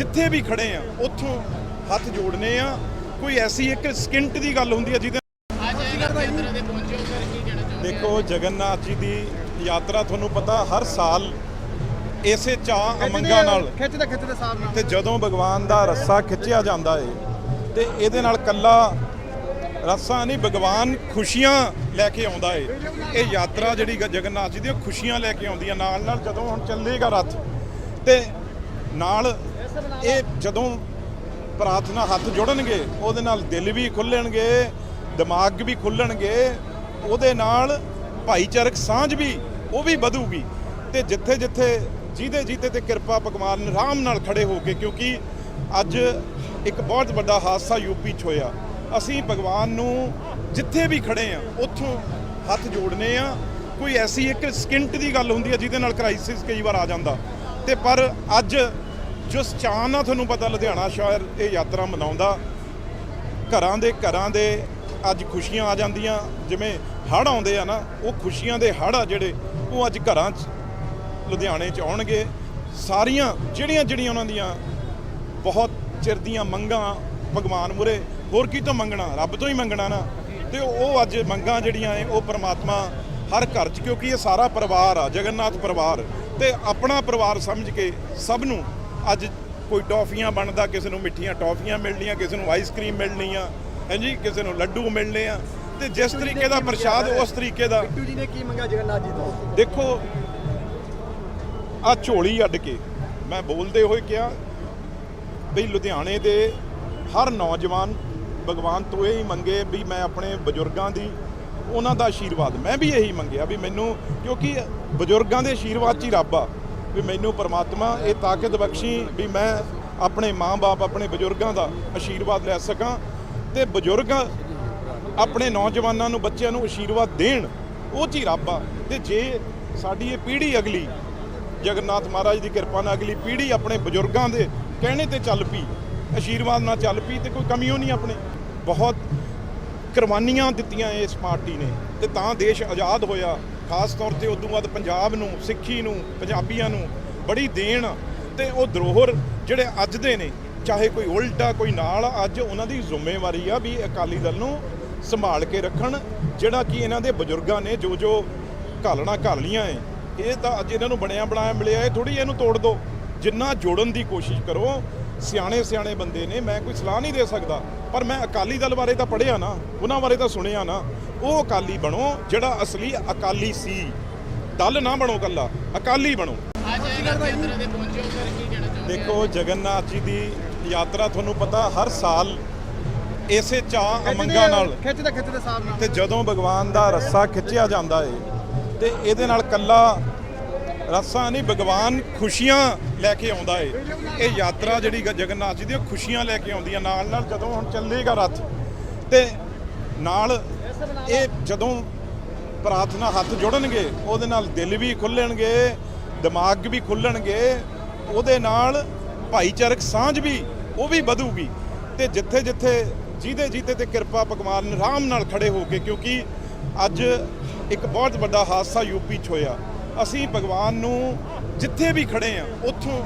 ਜਿੱਥੇ ਵੀ ਖੜੇ ਆ ਉੱਥੋਂ ਹੱਥ ਜੋੜਨੇ ਆ। ਕੋਈ ਐਸੀ ਇੱਕ ਸਕਿੰਟ ਦੀ ਗੱਲ ਹੁੰਦੀ ਹੈ ਜਿਹਦੇ ਦੇਖੋ ਜਗਨਨਾਥ ਜੀ ਦੀ ਯਾਤਰਾ ਤੁਹਾਨੂੰ ਪਤਾ ਹਰ ਸਾਲ ਇਸੇ ਚਾਹ ਅਮੰਗਾ ਨਾਲ। ਖਿੱਚਦੇ ਖਿੱਚਦੇ ਸਾਹਿਬ ਨਾਲ। ਤੇ ਜਦੋਂ ਭਗਵਾਨ ਦਾ ਰੱਸਾ ਖਿੱਚਿਆ ਜਾਂਦਾ ਏ ਤੇ ਇਹਦੇ ਨਾਲ ਕੱਲਾ ਰੱਸਾ ਨਹੀਂ ਭਗਵਾਨ ਖੁਸ਼ੀਆਂ ਲੈ ਕੇ ਆਉਂਦਾ ਏ। ਇਹ ਯਾਤਰਾ ਜਿਹੜੀ ਜਗਨਨਾਥ ਜੀ ਦੀ ਉਹ ਖੁਸ਼ੀਆਂ ਲੈ ਕੇ ਆਉਂਦੀ ਆ। ਨਾਲ ਨਾਲ ਜਦੋਂ ਹੁਣ ਚੱਲੇਗਾ ਰੱਥ ਤੇ ਨਾਲ ਇਹ ਜਦੋਂ ਪ੍ਰਾਰਥਨਾ ਹੱਥ ਜੋੜਨਗੇ, ਉਹਦੇ ਨਾਲ ਦਿਲ ਵੀ ਖੁੱਲਣਗੇ, ਦਿਮਾਗ ਵੀ ਖੁੱਲਣਗੇ, ਉਹਦੇ ਨਾਲ ਭਾਈਚਾਰਕ ਸਾਂਝ ਵੀ, ਉਹ ਵੀ ਵਧੂਗੀ। ਤੇ ਜਿੱਥੇ ਜਿੱਥੇ ਜਿਹਦੇ ਜਿਹਦੇ ਤੇ ਕਿਰਪਾ ਭਗਵਾਨ ਆਰਾਮ ਨਾਲ ਖੜੇ ਹੋ ਕੇ, ਕਿਉਂਕਿ ਅੱਜ ਇੱਕ ਬਹੁਤ ਵੱਡਾ ਹਾਦਸਾ ਯੂਪੀ 'ਚ ਹੋਇਆ। ਅਸੀਂ ਭਗਵਾਨ ਨੂੰ ਜਿੱਥੇ ਵੀ ਖੜੇ ਆ, ਉੱਥੋਂ ਹੱਥ ਜੋੜਨੇ ਆ। ਕੋਈ ਐਸੀ ਇੱਕ ਸਕਿੰਟ ਦੀ ਗੱਲ ਹੁੰਦੀ ਹੈ, ਜਿਹਦੇ ਨਾਲ ਕ੍ਰਾਈਸਿਸ ਕਈ ਵਾਰ ਆ ਜਾਂਦਾ। ਤੇ ਪਰ ਅੱਜ ਜੋ ਚਾਹ ਨਾਲ ਤੁਹਾਨੂੰ ਪਤਾ ਲੁਧਿਆਣਾ ਸ਼ਹਿਰ ਇਹ ਯਾਤਰਾ ਮਨਾਉਂਦਾ, ਘਰਾਂ ਦੇ ਘਰਾਂ ਦੇ ਅੱਜ ਖੁਸ਼ੀਆਂ ਆ ਜਾਂਦੀਆਂ, ਜਿਵੇਂ ਹੜ੍ਹ ਆਉਂਦੇ ਆ ਨਾ, ਉਹ ਖੁਸ਼ੀਆਂ ਦੇ ਹੜ੍ਹ ਆ ਜਿਹੜੇ, ਉਹ ਅੱਜ ਘਰਾਂ 'ਚ, ਲੁਧਿਆਣੇ 'ਚ ਆਉਣਗੇ। ਸਾਰੀਆਂ, ਜਿਹੜੀਆਂ ਜਿਹੜੀਆਂ ਉਹਨਾਂ ਦੀਆਂ ਬਹੁਤ ਚਿਰ ਦੀਆਂ ਮੰਗਾਂ, ਭਗਵਾਨ ਮੁਰੇ, ਹੋਰ ਕੀ ਤੋਂ ਮੰਗਣਾ, ਰੱਬ ਤੋਂ ਹੀ ਮੰਗਣਾ ਨਾ। ਤੇ ਉਹ ਅੱਜ ਮੰਗਾਂ ਜਿਹੜੀਆਂ ਐ ਉਹ ਪ੍ਰਮਾਤਮਾ ਹਰ ਘਰ 'ਚ, ਕਿਉਂਕਿ ਇਹ ਸਾਰਾ ਪਰਿਵਾਰ ਆ, ਜਗਨਨਾਥ ਪਰਿਵਾਰ। ਤੇ ਆਪਣਾ ਪਰਿਵਾਰ ਸਮਝ ਕੇ ਸਭ ਨੂੰ ਅੱਜ ਕੋਈ ਟੌਫੀਆਂ ਬਣਦਾ ਕਿਸੇ ਨੂੰ ਮਿੱਠੀਆਂ ਟੌਫੀਆਂ ਮਿਲਣੀਆਂ ਕਿਸੇ ਨੂੰ ਆਈਸਕ੍ਰੀਮ ਮਿਲਣੀ ਆ ਹਾਂਜੀ ਕਿਸੇ ਨੂੰ ਲੱਡੂ ਮਿਲਣੇ ਆ। ਤੇ ਜਿਸ ਤਰੀਕੇ ਦਾ ਪ੍ਰਸ਼ਾਦ ਉਸ ਤਰੀਕੇ ਦਾ ਬਿੱਟੂ ਜੀ ਨੇ ਕੀ ਮੰਗਿਆ ਜਗਨਨਾਥ ਜੀ ਤੋਂ? ਦੇਖੋ ਆ ਝੋਲੀ ਅੱਡ ਕੇ ਮੈਂ ਬੋਲਦੇ ਹੋਏ ਕਿਹਾ ਵੀ ਲੁਧਿਆਣੇ ਦੇ ਹਰ ਨੌਜਵਾਨ ਭਗਵਾਨ ਤੋਂ ਇਹ ਹੀ ਮੰਗੇ ਵੀ ਮੈਂ ਆਪਣੇ ਬਜ਼ੁਰਗਾਂ ਦੀ ਉਹਨਾਂ ਦਾ ਆਸ਼ੀਰਵਾਦ। ਮੈਂ ਵੀ ਇਹੀ ਮੰਗਿਆ ਵੀ ਮੈਨੂੰ ਕਿਉਂਕਿ ਬਜ਼ੁਰਗਾਂ ਦੇ ਆਸ਼ੀਰਵਾਦ 'ਚ ਹੀ ਰੱਬ ਆ। ਵੀ ਮੈਨੂੰ ਪਰਮਾਤਮਾ ਇਹ ਤਾਕਤ ਬਖਸ਼ੀ ਵੀ ਮੈਂ ਆਪਣੇ ਮਾਂ-ਬਾਪ, ਆਪਣੇ ਬਜ਼ੁਰਗਾਂ ਦਾ ਆਸ਼ੀਰਵਾਦ ਲੈ ਸਕਾਂ ਤੇ ਬਜ਼ੁਰਗ ਆਪਣੇ ਨੌਜਵਾਨਾਂ ਨੂੰ, ਬੱਚਿਆਂ ਨੂੰ ਆਸ਼ੀਰਵਾਦ ਦੇਣ, ਉਹ 'ਚ ਹੀ ਰੱਬ ਆ। ਤੇ ਜੇ ਸਾਡੀ ਇਹ ਪੀੜ੍ਹੀ ਅਗਲੀ, ਜਗਨਨਾਥ ਮਹਾਰਾਜ ਦੀ ਕਿਰਪਾ ਨਾਲ ਅਗਲੀ ਪੀੜ੍ਹੀ ਆਪਣੇ ਬਜ਼ੁਰਗਾਂ ਦੇ ਕਹਿਣੇ ਤੇ ਚੱਲ ਪਈ ਆਸ਼ੀਰਵਾਦ ਨਾਲ ਚੱਲ ਪਈ, ਤੇ ਕੋਈ ਕਮੀ ਉਹ ਨਹੀਂ ਆਪਣੇ। ਬਹੁਤ ਕੁਰਬਾਨੀਆਂ ਦਿੱਤੀਆਂ ਇਸ ਪਾਰਟੀ ਨੇ ਤੇ ਤਾਂ ਦੇਸ਼ ਆਜ਼ਾਦ ਹੋਇਆ। ਖਾਸ ਤੌਰ ਤੇ ਉਦੋਂ ਬਾਅਦ ਪੰਜਾਬ ਨੂੰ, ਸਿੱਖੀ ਨੂੰ, ਪੰਜਾਬੀਆਂ ਨੂੰ ਬੜੀ ਦੇਣ ਆ ਤੇ ਉਹ ਧਰੋਹਰ ਜਿਹੜੇ ਅੱਜ ਦੇ ਨੇ, ਚਾਹੇ ਕੋਈ ਉਲਟਾ, ਕੋਈ ਨਾਲ, ਅੱਜ ਉਹਨਾਂ ਦੀ ਜ਼ਿੰਮੇਵਾਰੀ ਆ ਵੀ ਅਕਾਲੀ ਦਲ ਨੂੰ ਸੰਭਾਲ ਕੇ ਰੱਖਣ, ਜਿਹੜਾ ਕਿ ਇਹਨਾਂ ਦੇ ਬਜ਼ੁਰਗਾਂ ਨੇ ਜੋ ਜੋ ਘਾਲਣਾ ਘਾਲ ਲੀਆਂ ਏ ਇਹ ਤਾਂ ਅੱਜ ਇਹਨਾਂ ਨੂੰ ਬਣਿਆ ਬਣਾਇਆ ਮਿਲਿਆ, ਇਹ ਥੋੜੀ ਇਹਨੂੰ ਤੋੜ ਦਿਓ ਜਿੰਨਾ ਜੋੜਨ ਦੀ ਕੋਸ਼ਿਸ਼ ਕਰੋ, ਸਿਆਣੇ ਸਿਆਣੇ ਬੰਦੇ ਨੇ, ਮੈਂ ਕੋਈ ਸਲਾਹ ਨਹੀਂ ਦੇ ਸਕਦਾ। ਪਰ ਮੈਂ ਅਕਾਲੀ ਦਲ ਬਾਰੇ ਤਾਂ ਪੜ੍ਹਿਆ ਨਾ ਉਹਨਾਂ ਬਾਰੇ ਤਾਂ ਸੁਣਿਆ ਨਾ ਉਹ ਅਕਾਲੀ ਬਣੋ ਜਿਹੜਾ ਅਸਲੀ ਅਕਾਲੀ ਸੀ। ਦਲ ਨਾ ਬਣੋ ਕੱਲਾ ਅਕਾਲੀ ਬਣੋ। ਦੇਖੋ ਜਗਨਨਾਥ ਜੀ ਦੀ ਯਾਤਰਾ ਤੁਹਾਨੂੰ ਪਤਾ ਹਰ ਸਾਲ ਇਸੇ ਚਾਹ ਅਮੰਗਾ ਨਾਲ। ਖਿੱਚਦੇ ਖਿੱਚਦੇ ਸਾਹਿਬ ਨਾਲ। ਤੇ ਜਦੋਂ ਭਗਵਾਨ ਦਾ ਰੱਸਾ ਖਿੱਚਿਆ ਜਾਂਦਾ ਏ ਤੇ ਇਹਦੇ ਨਾਲ ਕੱਲਾ ਰੱਸਾ ਨਹੀਂ ਭਗਵਾਨ ਖੁਸ਼ੀਆਂ ਲੈ ਕੇ ਆਉਂਦਾ ਏ। ਇਹ ਯਾਤਰਾ ਜਿਹੜੀ ਗ- ਜਗਨਨਾਥ ਜੀ ਦੀ, ਉਹ ਖੁਸ਼ੀਆਂ ਲੈ ਕੇ ਆਉਂਦੀਆਂ ਨਾਲ ਨਾਲ ਜਦੋਂ ਹੁਣ ਚੱਲੇਗਾ ਰੱਥ, ਤੇ ਨਾਲ ਇਹ ਜਦੋਂ ਪ੍ਰਾਰਥਨਾ ਹੱਥ ਜੁੜਨਗੇ, ਉਹਦੇ ਨਾਲ ਦਿਲ ਵੀ ਖੁੱਲਣਗੇ, ਦਿਮਾਗ ਵੀ ਖੁੱਲਣਗੇ, ਉਹਦੇ ਨਾਲ ਭਾਈਚਾਰਕ ਸਾਂਝ ਵੀ, ਉਹ ਵੀ ਵਧੂਗੀ। ਤੇ ਜਿੱਥੇ ਜਿੱਥੇ ਜਿਹਦੇ ਜਿਹਦੇ ਤੇ ਕਿਰਪਾ ਭਗਵਾਨ ਨੇ ਆਰਾਮ ਨਾਲ ਖੜੇ ਹੋ ਕੇ, ਕਿਉਂਕਿ ਅੱਜ ਇੱਕ ਬਹੁਤ ਵੱਡਾ ਹਾਦਸਾ ਯੂਪੀ 'ਚ ਹੋਇਆ। ਅਸੀਂ ਭਗਵਾਨ ਨੂੰ ਜਿੱਥੇ ਵੀ ਖੜੇ ਆ, ਉੱਥੋਂ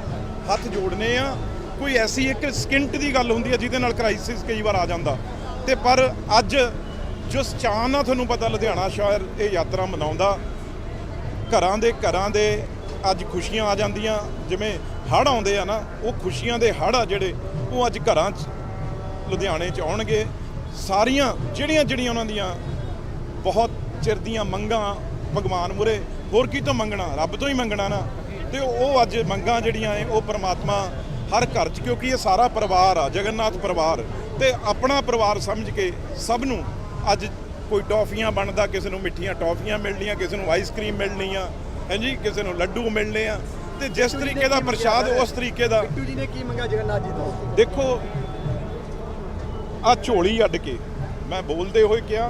ਹੱਥ ਜੋੜਨੇ ਆ। ਕੋਈ ਐਸੀ ਇੱਕ ਸਕਿੰਟ ਦੀ ਗੱਲ ਹੁੰਦੀ ਹੈ ਜਿਹਦੇ ਨਾਲ ਕ੍ਰਾਈਸਿਸ ਕਈ ਵਾਰ ਆ ਜਾਂਦਾ। ਤੇ ਪਰ ਅੱਜ ਜੋ ਚਾਹ ਨਾਲ ਤੁਹਾਨੂੰ ਪਤਾ ਲੁਧਿਆਣਾ ਸ਼ਹਿਰ ਇਹ ਯਾਤਰਾ ਮਨਾਉਂਦਾ, ਘਰਾਂ ਦੇ ਘਰਾਂ ਦੇ ਅੱਜ ਖੁਸ਼ੀਆਂ ਆ ਜਾਂਦੀਆਂ। ਜਿਵੇਂ ਹੜ੍ਹ ਆਉਂਦੇ ਆ ਨਾ, ਉਹ ਖੁਸ਼ੀਆਂ ਦੇ ਹੜ੍ਹ ਆ ਜਿਹੜੇ, ਉਹ ਅੱਜ ਘਰਾਂ 'ਚ, ਲੁਧਿਆਣੇ 'ਚ ਆਉਣਗੇ। ਸਾਰੀਆਂ ਜਿਹੜੀਆਂ ਜਿਹੜੀਆਂ ਉਹਨਾਂ ਦੀਆਂ ਬਹੁਤ ਚਿਰ ਦੀਆਂ ਮੰਗਾਂ ਭਗਵਾਨ ਮੁਰੇ ਹੋਰ ਕੀ ਤੋਂ ਮੰਗਣਾ? ਰੱਬ ਤੋਂ ਹੀ ਮੰਗਣਾ ਨਾ। ਤੇ ਉਹ ਅੱਜ ਮੰਗਾਂ ਜਿਹੜੀਆਂ ਐ ਉਹ ਪ੍ਰਮਾਤਮਾ ਹਰ ਘਰ 'ਚ ਕਿਉਂਕਿ ਇਹ ਸਾਰਾ ਪਰਿਵਾਰ ਆ ਜਗਨਨਾਥ ਪਰਿਵਾਰ। ਤੇ ਆਪਣਾ ਪਰਿਵਾਰ ਸਮਝ ਕੇ ਸਭ ਨੂੰ ਅੱਜ ਕੋਈ ਟੌਫੀਆਂ ਬਣਦਾ ਕਿਸੇ ਨੂੰ ਮਿੱਠੀਆਂ ਟੌਫੀਆਂ ਮਿਲਣੀਆਂ ਕਿਸੇ ਨੂੰ ਆਈਸਕ੍ਰੀਮ ਮਿਲਣੀ ਆ ਹਾਂਜੀ? ਕਿਸੇ ਨੂੰ ਲੱਡੂ ਮਿਲਣੇ ਆ। ਤੇ ਜਿਸ ਤਰੀਕੇ ਦਾ ਪ੍ਰਸ਼ਾਦ ਉਸ ਤਰੀਕੇ ਦਾ ਬਿੱਟੂ ਜੀ ਨੇ ਕੀ ਮੰਗਿਆ ਜਗਨਨਾਥ ਜੀ ਤੋਂ? ਦੇਖੋ ਆ ਝੋਲੀ ਅੱਡ ਕੇ ਮੈਂ ਬੋਲਦੇ ਹੋਏ ਕਿਹਾ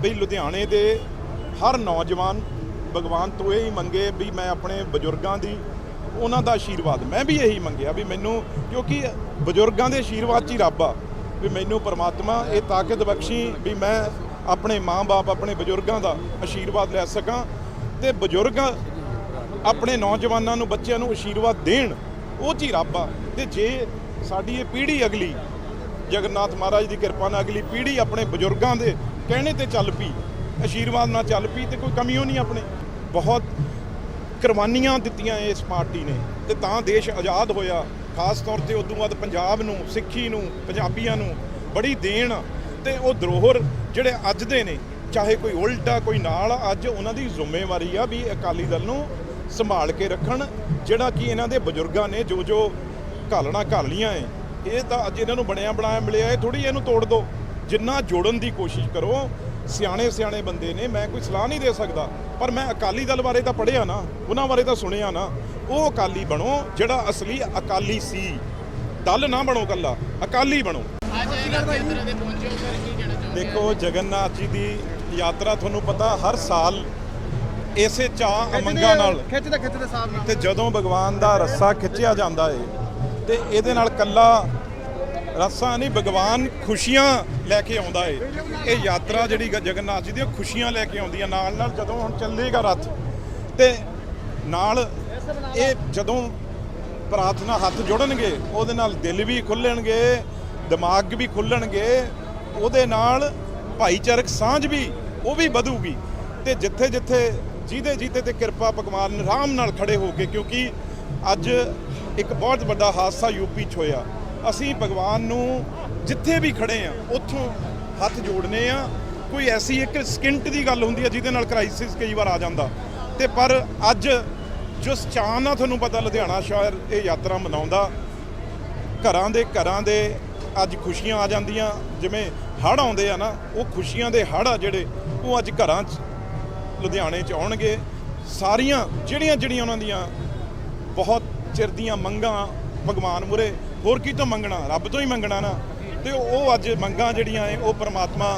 ਵੀ ਲੁਧਿਆਣੇ ਦੇ ਹਰ ਨੌਜਵਾਨ ਭਗਵਾਨ ਤੋਂ ਇਹ ਹੀ ਮੰਗੇ ਵੀ ਮੈਂ ਆਪਣੇ ਬਜ਼ੁਰਗਾਂ ਦੀ ਉਹਨਾਂ ਦਾ ਆਸ਼ੀਰਵਾਦ ਮੈਂ ਵੀ ਇਹੀ ਮੰਗਿਆ ਵੀ ਮੈਨੂੰ, ਕਿਉਂਕਿ ਬਜ਼ੁਰਗਾਂ ਦੇ ਆਸ਼ੀਰਵਾਦ 'ਚ ਹੀ ਰੱਬ ਆ, ਵੀ ਮੈਨੂੰ ਪਰਮਾਤਮਾ ਇਹ ਤਾਕਤ ਬਖਸ਼ੀ ਵੀ ਮੈਂ ਆਪਣੇ ਮਾਂ-ਬਾਪ, ਆਪਣੇ ਬਜ਼ੁਰਗਾਂ ਦਾ ਆਸ਼ੀਰਵਾਦ ਲੈ ਸਕਾਂ ਤੇ ਬਜ਼ੁਰਗ ਆਪਣੇ ਨੌਜਵਾਨਾਂ ਨੂੰ, ਬੱਚਿਆਂ ਨੂੰ ਆਸ਼ੀਰਵਾਦ ਦੇਣ, ਉਹ 'ਚ ਹੀ ਰੱਬ ਆ। ਤੇ ਜੇ ਸਾਡੀ ਇਹ ਪੀੜ੍ਹੀ ਅਗਲੀ, ਜਗਨਨਾਥ ਮਹਾਰਾਜ ਦੀ ਕਿਰਪਾ ਨਾਲ ਅਗਲੀ ਪੀੜ੍ਹੀ ਆਪਣੇ ਬਜ਼ੁਰਗਾਂ ਦੇ ਕਹਿਣੇ ਤੇ ਚੱਲ ਪਈ ਆਸ਼ੀਰਵਾਦ ਨਾਲ ਚੱਲ ਪਈ ਤੇ ਕੋਈ ਕਮੀ ਉਹ ਨਹੀਂ ਆਪਣੇ। ਬਹੁਤ ਕੁਰਬਾਨੀਆਂ ਦਿੱਤੀਆਂ ਇਸ ਪਾਰਟੀ ਨੇ ਤੇ ਤਾਂ ਦੇਸ਼ ਆਜ਼ਾਦ ਹੋਇਆ। ਖਾਸ ਤੌਰ ਤੇ ਉਦੋਂ ਬਾਅਦ ਪੰਜਾਬ ਨੂੰ, ਸਿੱਖੀ ਨੂੰ, ਪੰਜਾਬੀਆਂ ਨੂੰ ਬੜੀ ਦੇਣ ਆ ਤੇ ਉਹ ਧਰੋਹਰ ਜਿਹੜੇ ਅੱਜ ਦੇ ਨੇ, ਚਾਹੇ ਕੋਈ ਉਲਟਾ ਕੋਈ ਨਾਲ, ਅੱਜ ਉਹਨਾਂ ਦੀ ਜ਼ਿੰਮੇਵਾਰੀ ਆ ਵੀ ਅਕਾਲੀ ਦਲ ਨੂੰ ਸੰਭਾਲ ਕੇ ਰੱਖਣ, ਜਿਹੜਾ ਕਿ ਇਹਨਾਂ ਦੇ ਬਜ਼ੁਰਗਾਂ ਨੇ ਜੋ ਜੋ ਘਾਲਣਾ ਘਾਲੀਆਂ ਏ ਇਹ ਤਾਂ ਅੱਜ ਇਹਨਾਂ ਨੂੰ ਬਣਿਆ ਬਣਾਇਆ ਮਿਲਿਆ, ਇਹ ਥੋੜੀ ਇਹਨੂੰ ਤੋੜ ਦਿਓ ਜਿੰਨਾ ਜੋੜਨ ਦੀ ਕੋਸ਼ਿਸ਼ ਕਰੋ ਸਿਆਣੇ ਸਿਆਣੇ ਬੰਦੇ ਨੇ ਮੈਂ ਕੋਈ ਸਲਾਹ ਨਹੀਂ ਦੇ ਸਕਦਾ। ਪਰ ਮੈਂ ਅਕਾਲੀ ਦਲ ਬਾਰੇ ਤਾਂ ਪੜ੍ਹਿਆ ਨਾ ਉਹਨਾਂ ਬਾਰੇ ਤਾਂ ਸੁਣਿਆ ਨਾ। ਉਹ ਅਕਾਲੀ ਬਣੋ ਜਿਹੜਾ ਅਸਲੀ ਅਕਾਲੀ ਸੀ। ਦਲ ਨਾ ਬਣੋ ਕੱਲਾ ਅਕਾਲੀ ਬਣੋ। ਦੇਖੋ ਜਗਨਨਾਥ ਜੀ ਦੀ ਯਾਤਰਾ ਤੁਹਾਨੂੰ ਪਤਾ ਹਰ ਸਾਲ ਇਸੇ ਚਾਹ ਅਮੰਗਾ ਨਾਲ। ਖਿੱਚਦੇ ਖਿੱਚਦੇ ਸਾਹਿਬ ਨਾਲ। ਤੇ ਜਦੋਂ ਭਗਵਾਨ ਦਾ ਰੱਸਾ ਖਿੱਚਿਆ ਜਾਂਦਾ ਏ ਤੇ ਇਹਦੇ ਨਾਲ ਕੱਲਾ ਰਸਾਂ ਨਹੀਂ, ਭਗਵਾਨ ਖੁਸ਼ੀਆਂ ਲੈ ਕੇ ਆਉਂਦਾ ਏ। ਇਹ ਯਾਤਰਾ ਜਿਹੜੀ ਗ- ਜਗਨਨਾਥ ਜੀ ਦੀ, ਉਹ ਖੁਸ਼ੀਆਂ ਲੈ ਕੇ ਆਉਂਦੀ ਆ ਨਾਲ ਨਾਲ ਜਦੋਂ ਹੁਣ ਚੱਲੇਗਾ ਰੱਥ, ਤੇ ਨਾਲ ਇਹ ਜਦੋਂ ਪ੍ਰਾਰਥਨਾ ਹੱਥ ਜੋੜਨਗੇ, ਉਹਦੇ ਨਾਲ ਦਿਲ ਵੀ ਖੁੱਲਣਗੇ, ਦਿਮਾਗ ਵੀ ਖੁੱਲਣਗੇ, ਉਹਦੇ ਨਾਲ ਭਾਈਚਾਰਕ ਸਾਂਝ ਵੀ, ਉਹ ਵੀ ਵਧੂਗੀ। ਤੇ ਜਿੱਥੇ ਜਿੱਥੇ ਜਿਹਦੇ ਜਿਹਦੇ ਤੇ ਕਿਰਪਾ ਭਗਵਾਨ ਆਰਾਮ ਨਾਲ ਖੜੇ ਹੋ ਕੇ, ਕਿਉਂਕਿ ਅੱਜ ਇੱਕ ਬਹੁਤ ਵੱਡਾ ਹਾਦਸਾ ਯੂਪੀ 'ਚ ਹੋਇਆ। ਅਸੀਂ ਭਗਵਾਨ ਨੂੰ ਜਿੱਥੇ ਵੀ ਖੜੇ ਆ, ਉੱਥੋਂ ਹੱਥ ਜੋੜਨੇ ਆ। ਕੋਈ ਐਸੀ ਇੱਕ ਸਕਿੰਟ ਦੀ ਗੱਲ ਹੁੰਦੀ ਹੈ ਜਿਹਦੇ ਨਾਲ ਕ੍ਰਾਈਸਿਸ ਕਈ ਵਾਰ ਆ ਜਾਂਦਾ। ਤੇ ਪਰ ਅੱਜ ਜੋ ਚਾਹ ਨਾਲ ਤੁਹਾਨੂੰ ਪਤਾ ਲੁਧਿਆਣਾ ਸ਼ਹਿਰ ਇਹ ਯਾਤਰਾ ਮਨਾਉਂਦਾ, ਘਰਾਂ ਦੇ ਘਰਾਂ ਦੇ ਅੱਜ ਖੁਸ਼ੀਆਂ ਆ ਜਾਂਦੀਆਂ। ਜਿਵੇਂ ਹੜ੍ਹ ਆਉਂਦੇ ਆ ਨਾ, ਉਹ ਖੁਸ਼ੀਆਂ ਦੇ ਹੜ੍ਹ ਆ ਜਿਹੜੇ, ਉਹ ਅੱਜ ਘਰਾਂ 'ਚ, ਲੁਧਿਆਣੇ 'ਚ ਆਉਣਗੇ। ਸਾਰੀਆਂ ਜਿਹੜੀਆਂ ਜਿਹੜੀਆਂ ਉਹਨਾਂ ਦੀਆਂ ਬਹੁਤ ਚਿਰ ਦੀਆਂ ਮੰਗਾਂ ਭਗਵਾਨ ਮੁਰੇ ਹੋਰ ਕੀ ਤੋਂ ਮੰਗਣਾ? ਰੱਬ ਤੋਂ ਹੀ ਮੰਗਣਾ ਨਾ। ਤੇ ਉਹ ਅੱਜ ਮੰਗਾਂ ਜਿਹੜੀਆਂ ਐ ਉਹ ਪ੍ਰਮਾਤਮਾ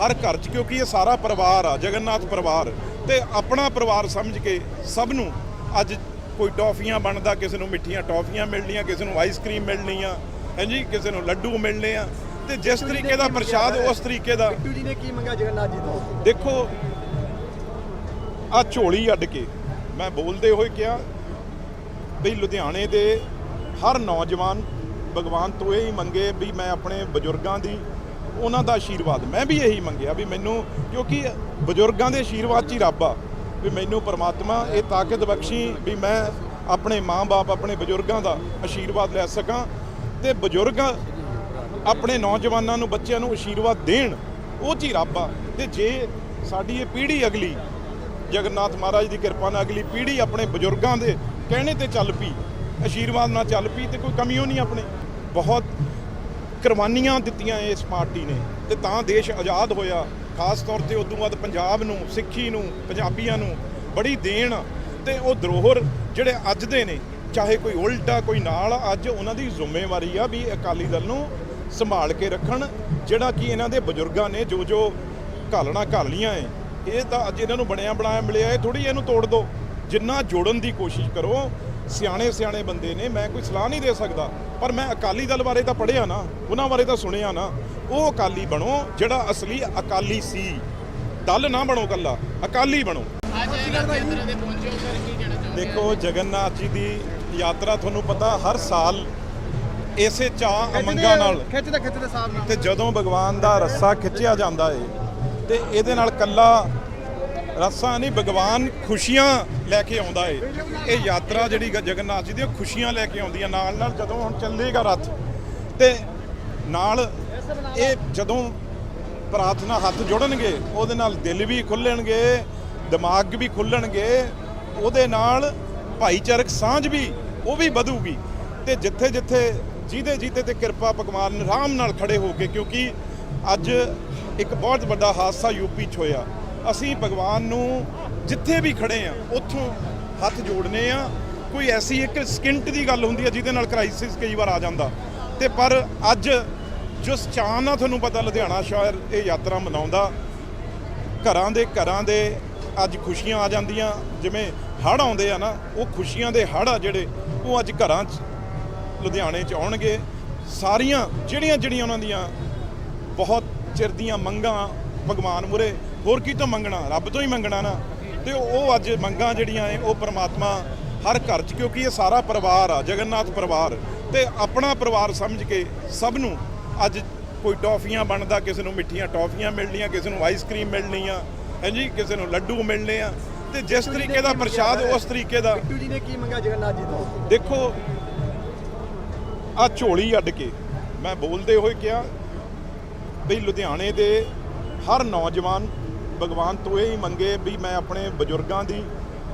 ਹਰ ਘਰ 'ਚ ਕਿਉਂਕਿ ਇਹ ਸਾਰਾ ਪਰਿਵਾਰ ਆ ਜਗਨਨਾਥ ਪਰਿਵਾਰ। ਤੇ ਆਪਣਾ ਪਰਿਵਾਰ ਸਮਝ ਕੇ ਸਭ ਨੂੰ ਅੱਜ ਕੋਈ ਟੌਫੀਆਂ ਬਣਦਾ ਕਿਸੇ ਨੂੰ ਮਿੱਠੀਆਂ ਟੌਫੀਆਂ ਮਿਲਣੀਆਂ ਕਿਸੇ ਨੂੰ ਆਈਸਕ੍ਰੀਮ ਮਿਲਣੀ ਆ ਹਾਂਜੀ? ਕਿਸੇ ਨੂੰ ਲੱਡੂ ਮਿਲਣੇ ਆ। ਤੇ ਜਿਸ ਤਰੀਕੇ ਦਾ ਪ੍ਰਸ਼ਾਦ ਉਸ ਤਰੀਕੇ ਦਾ ਬਿੱਟੂ ਜੀ ਨੇ ਕੀ ਮੰਗਿਆ ਜਗਨਨਾਥ ਜੀ ਤੋਂ? ਦੇਖੋ ਆ ਝੋਲੀ ਅੱਡ ਕੇ ਮੈਂ ਬੋਲਦੇ ਹੋਏ ਕਿਹਾ ਵੀ ਲੁਧਿਆਣੇ ਦੇ ਹਰ ਨੌਜਵਾਨ ਭਗਵਾਨ ਤੋਂ ਇਹ ਹੀ ਮੰਗੇ ਵੀ ਮੈਂ ਆਪਣੇ ਬਜ਼ੁਰਗਾਂ ਦੀ ਉਹਨਾਂ ਦਾ ਆਸ਼ੀਰਵਾਦ ਮੈਂ ਵੀ ਇਹੀ ਮੰਗਿਆ ਵੀ ਮੈਨੂੰ, ਕਿਉਂਕਿ ਬਜ਼ੁਰਗਾਂ ਦੇ ਆਸ਼ੀਰਵਾਦ 'ਚ ਹੀ ਰੱਬ ਆ, ਵੀ ਮੈਨੂੰ ਪਰਮਾਤਮਾ ਇਹ ਤਾਕਤ ਬਖਸ਼ੀ ਵੀ ਮੈਂ ਆਪਣੇ ਮਾਂ-ਬਾਪ, ਆਪਣੇ ਬਜ਼ੁਰਗਾਂ ਦਾ ਆਸ਼ੀਰਵਾਦ ਲੈ ਸਕਾਂ ਤੇ ਬਜ਼ੁਰਗ ਆਪਣੇ ਨੌਜਵਾਨਾਂ ਨੂੰ, ਬੱਚਿਆਂ ਨੂੰ ਆਸ਼ੀਰਵਾਦ ਦੇਣ, ਉਹ 'ਚ ਹੀ ਰੱਬ ਆ। ਤੇ ਜੇ ਸਾਡੀ ਇਹ ਪੀੜ੍ਹੀ ਅਗਲੀ, ਜਗਨਨਾਥ ਮਹਾਰਾਜ ਦੀ ਕਿਰਪਾ ਨਾਲ ਅਗਲੀ ਪੀੜ੍ਹੀ ਆਪਣੇ ਬਜ਼ੁਰਗਾਂ ਦੇ ਕਹਿਣੇ ਤੇ ਚੱਲ ਪਈ ਆਸ਼ੀਰਵਾਦ ਨਾਲ ਚੱਲ ਪਈ ਤੇ ਕੋਈ ਕਮੀ ਉਹ ਨਹੀਂ ਆਪਣੇ। ਬਹੁਤ ਕੁਰਬਾਨੀਆਂ ਦਿੱਤੀਆਂ ਇਸ ਪਾਰਟੀ ਨੇ ਤੇ ਤਾਂ ਦੇਸ਼ ਆਜ਼ਾਦ ਹੋਇਆ, ਖਾਸ ਤੌਰ ਤੇ ਉਦੋਂ ਬਾਅਦ ਪੰਜਾਬ ਨੂੰ, ਸਿੱਖੀ ਨੂੰ, ਪੰਜਾਬੀਆਂ ਨੂੰ ਬੜੀ ਦੇਣ ਆ ਤੇ ਉਹ ਧਰੋਹਰ ਜਿਹੜੇ ਅੱਜ ਦੇ ਨੇ, ਚਾਹੇ ਕੋਈ ਉਲਟਾ, ਕੋਈ ਨਾਲ, ਅੱਜ ਉਹਨਾਂ ਦੀ ਜ਼ਿੰਮੇਵਾਰੀ ਆ ਵੀ ਅਕਾਲੀ ਦਲ ਨੂੰ ਸੰਭਾਲ ਕੇ ਰੱਖਣ, ਜਿਹੜਾ ਕਿ ਇਹਨਾਂ ਦੇ ਬਜ਼ੁਰਗਾਂ ਨੇ ਜੋ ਜੋ ਘਾਲਣਾ ਘਾਲੀਆਂ ਏ ਇਹ ਤਾਂ ਅੱਜ ਇਹਨਾਂ ਨੂੰ ਬਣਿਆ ਬਣਾਇਆ ਮਿਲਿਆ, ਇਹ ਥੋੜੀ ਇਹਨੂੰ ਤੋੜ ਦਿਓ ਜਿੰਨਾ ਜੋੜਨ ਦੀ ਕੋਸ਼ਿਸ਼ ਕਰੋ ਸਿਆਣੇ ਸਿਆਣੇ ਬੰਦੇ ਨੇ ਮੈਂ ਕੋਈ ਸਲਾਹ ਨਹੀਂ ਦੇ ਸਕਦਾ। ਪਰ ਮੈਂ ਅਕਾਲੀ ਦਲ ਬਾਰੇ ਤਾਂ ਪੜ੍ਹਿਆ ਨਾ ਉਹਨਾਂ ਬਾਰੇ ਤਾਂ ਸੁਣਿਆ ਨਾ। ਉਹ ਅਕਾਲੀ ਬਣੋ ਜਿਹੜਾ ਅਸਲੀ ਅਕਾਲੀ ਸੀ। ਦਲ ਨਾ ਬਣੋ ਕੱਲਾ ਅਕਾਲੀ ਬਣੋ। ਦੇਖੋ ਜਗਨਨਾਥ ਜੀ ਦੀ ਯਾਤਰਾ ਤੁਹਾਨੂੰ ਪਤਾ ਹਰ ਸਾਲ ਇਸੇ ਚਾਹ ਅਮੰਗਾ ਨਾਲ। ਖਿੱਚਦੇ ਖਿੱਚਦੇ ਸਾਹਿਬ ਨਾਲ। ਤੇ ਜਦੋਂ ਭਗਵਾਨ ਦਾ ਰੱਸਾ ਖਿੱਚਿਆ ਜਾਂਦਾ ਏ ਤੇ ਇਹਦੇ ਨਾਲ ਕੱਲਾ ਰਸਾਂ ਨਹੀਂ, ਭਗਵਾਨ ਖੁਸ਼ੀਆਂ ਲੈ ਕੇ ਆਉਂਦਾ ਏ। ਇਹ ਯਾਤਰਾ ਜਿਹੜੀ ਗ- ਜਗਨਨਾਥ ਜੀ ਦੀ, ਉਹ ਖੁਸ਼ੀਆਂ ਲੈ ਕੇ ਆਉਂਦੀ ਆ। ਨਾਲ ਨਾਲ ਜਦੋਂ ਹੁਣ ਚੱਲੇਗਾ ਰੱਥ, ਤੇ ਨਾਲ ਇਹ ਜਦੋਂ ਪ੍ਰਾਰਥਨਾ ਹੱਥ ਜੁੜਨਗੇ, ਉਹਦੇ ਨਾਲ ਦਿਲ ਵੀ ਖੁੱਲਣਗੇ, ਦਿਮਾਗ ਵੀ ਖੁੱਲਣਗੇ, ਉਹਦੇ ਨਾਲ ਭਾਈਚਾਰਕ ਸਾਂਝ ਵੀ, ਉਹ ਵੀ ਵਧੂਗੀ। ਤੇ ਜਿੱਥੇ ਜਿੱਥੇ ਜਿਹਦੇ ਜਿਹਦੇ ਤੇ ਕਿਰਪਾ ਭਗਵਾਨ ਆਰਾਮ ਨਾਲ ਖੜੇ ਹੋ ਕੇ, ਕਿਉਂਕਿ ਅੱਜ ਇੱਕ ਬਹੁਤ ਵੱਡਾ ਹਾਦਸਾ ਯੂਪੀ 'ਚ ਹੋਇਆ। ਅਸੀਂ ਭਗਵਾਨ ਨੂੰ ਜਿੱਥੇ ਵੀ ਖੜੇ ਆ, ਉੱਥੋਂ ਹੱਥ ਜੋੜਨੇ ਆ। ਕੋਈ ਐਸੀ ਇੱਕ ਸਕਿੰਟ ਦੀ ਗੱਲ ਹੁੰਦੀ ਹੈ ਜਿਹਦੇ ਨਾਲ ਕ੍ਰਾਈਸਿਸ ਕਈ ਵਾਰ ਆ ਜਾਂਦਾ। ਤੇ ਪਰ ਅੱਜ ਜੋ ਚਾਅ ਨਾਲ ਤੁਹਾਨੂੰ ਪਤਾ ਲੁਧਿਆਣਾ ਸ਼ਹਿਰ ਇਹ ਯਾਤਰਾ ਮਨਾਉਂਦਾ, ਘਰਾਂ ਦੇ ਘਰਾਂ ਦੇ ਅੱਜ ਖੁਸ਼ੀਆਂ ਆ ਜਾਂਦੀਆਂ। ਜਿਵੇਂ ਹੜ੍ਹ ਆਉਂਦੇ ਆ ਨਾ, ਉਹ ਖੁਸ਼ੀਆਂ ਦੇ ਹੜ੍ਹ ਆ ਜਿਹੜੇ, ਉਹ ਅੱਜ ਘਰਾਂ 'ਚ, ਲੁਧਿਆਣੇ 'ਚ ਆਉਣਗੇ। ਸਾਰੀਆਂ ਜਿਹੜੀਆਂ ਜਿਹੜੀਆਂ ਉਹਨਾਂ ਦੀਆਂ ਬਹੁਤ ਚਿਰ ਦੀਆਂ ਮੰਗਾਂ ਭਗਵਾਨ ਮੁਰੇ ਹੋਰ ਕੀ ਤੋਂ ਮੰਗਣਾ? ਰੱਬ ਤੋਂ ਹੀ ਮੰਗਣਾ ਨਾ। ਤੇ ਉਹ ਅੱਜ ਮੰਗਾਂ ਜਿਹੜੀਆਂ ਐ ਉਹ ਪ੍ਰਮਾਤਮਾ ਹਰ ਘਰ 'ਚ ਕਿਉਂਕਿ ਇਹ ਸਾਰਾ ਪਰਿਵਾਰ ਆ ਜਗਨਨਾਥ ਪਰਿਵਾਰ। ਤੇ ਆਪਣਾ ਪਰਿਵਾਰ ਸਮਝ ਕੇ ਸਭ ਨੂੰ ਅੱਜ ਕੋਈ ਟੌਫੀਆਂ ਬਣਦਾ ਕਿਸੇ ਨੂੰ ਮਿੱਠੀਆਂ ਟੌਫੀਆਂ ਮਿਲਣੀਆਂ ਕਿਸੇ ਨੂੰ ਆਈਸਕ੍ਰੀਮ ਮਿਲਣੀ ਆ ਹਾਂਜੀ? ਕਿਸੇ ਨੂੰ ਲੱਡੂ ਮਿਲਣੇ ਆ। ਤੇ ਜਿਸ ਤਰੀਕੇ ਦਾ ਪ੍ਰਸ਼ਾਦ ਉਸ ਤਰੀਕੇ ਦਾ ਬਿੱਟੂ ਜੀ ਨੇ ਕੀ ਮੰਗਿਆ ਜਗਨਨਾਥ ਜੀ ਤੋਂ? ਦੇਖੋ ਆ ਝੋਲੀ ਅੱਡ ਕੇ ਮੈਂ ਬੋਲਦੇ ਹੋਏ ਕਿਹਾ ਵੀ ਲੁਧਿਆਣੇ ਦੇ ਹਰ ਨੌਜਵਾਨ ਭਗਵਾਨ ਤੋਂ ਇਹ ਹੀ ਮੰਗੇ ਵੀ ਮੈਂ ਆਪਣੇ ਬਜ਼ੁਰਗਾਂ ਦੀ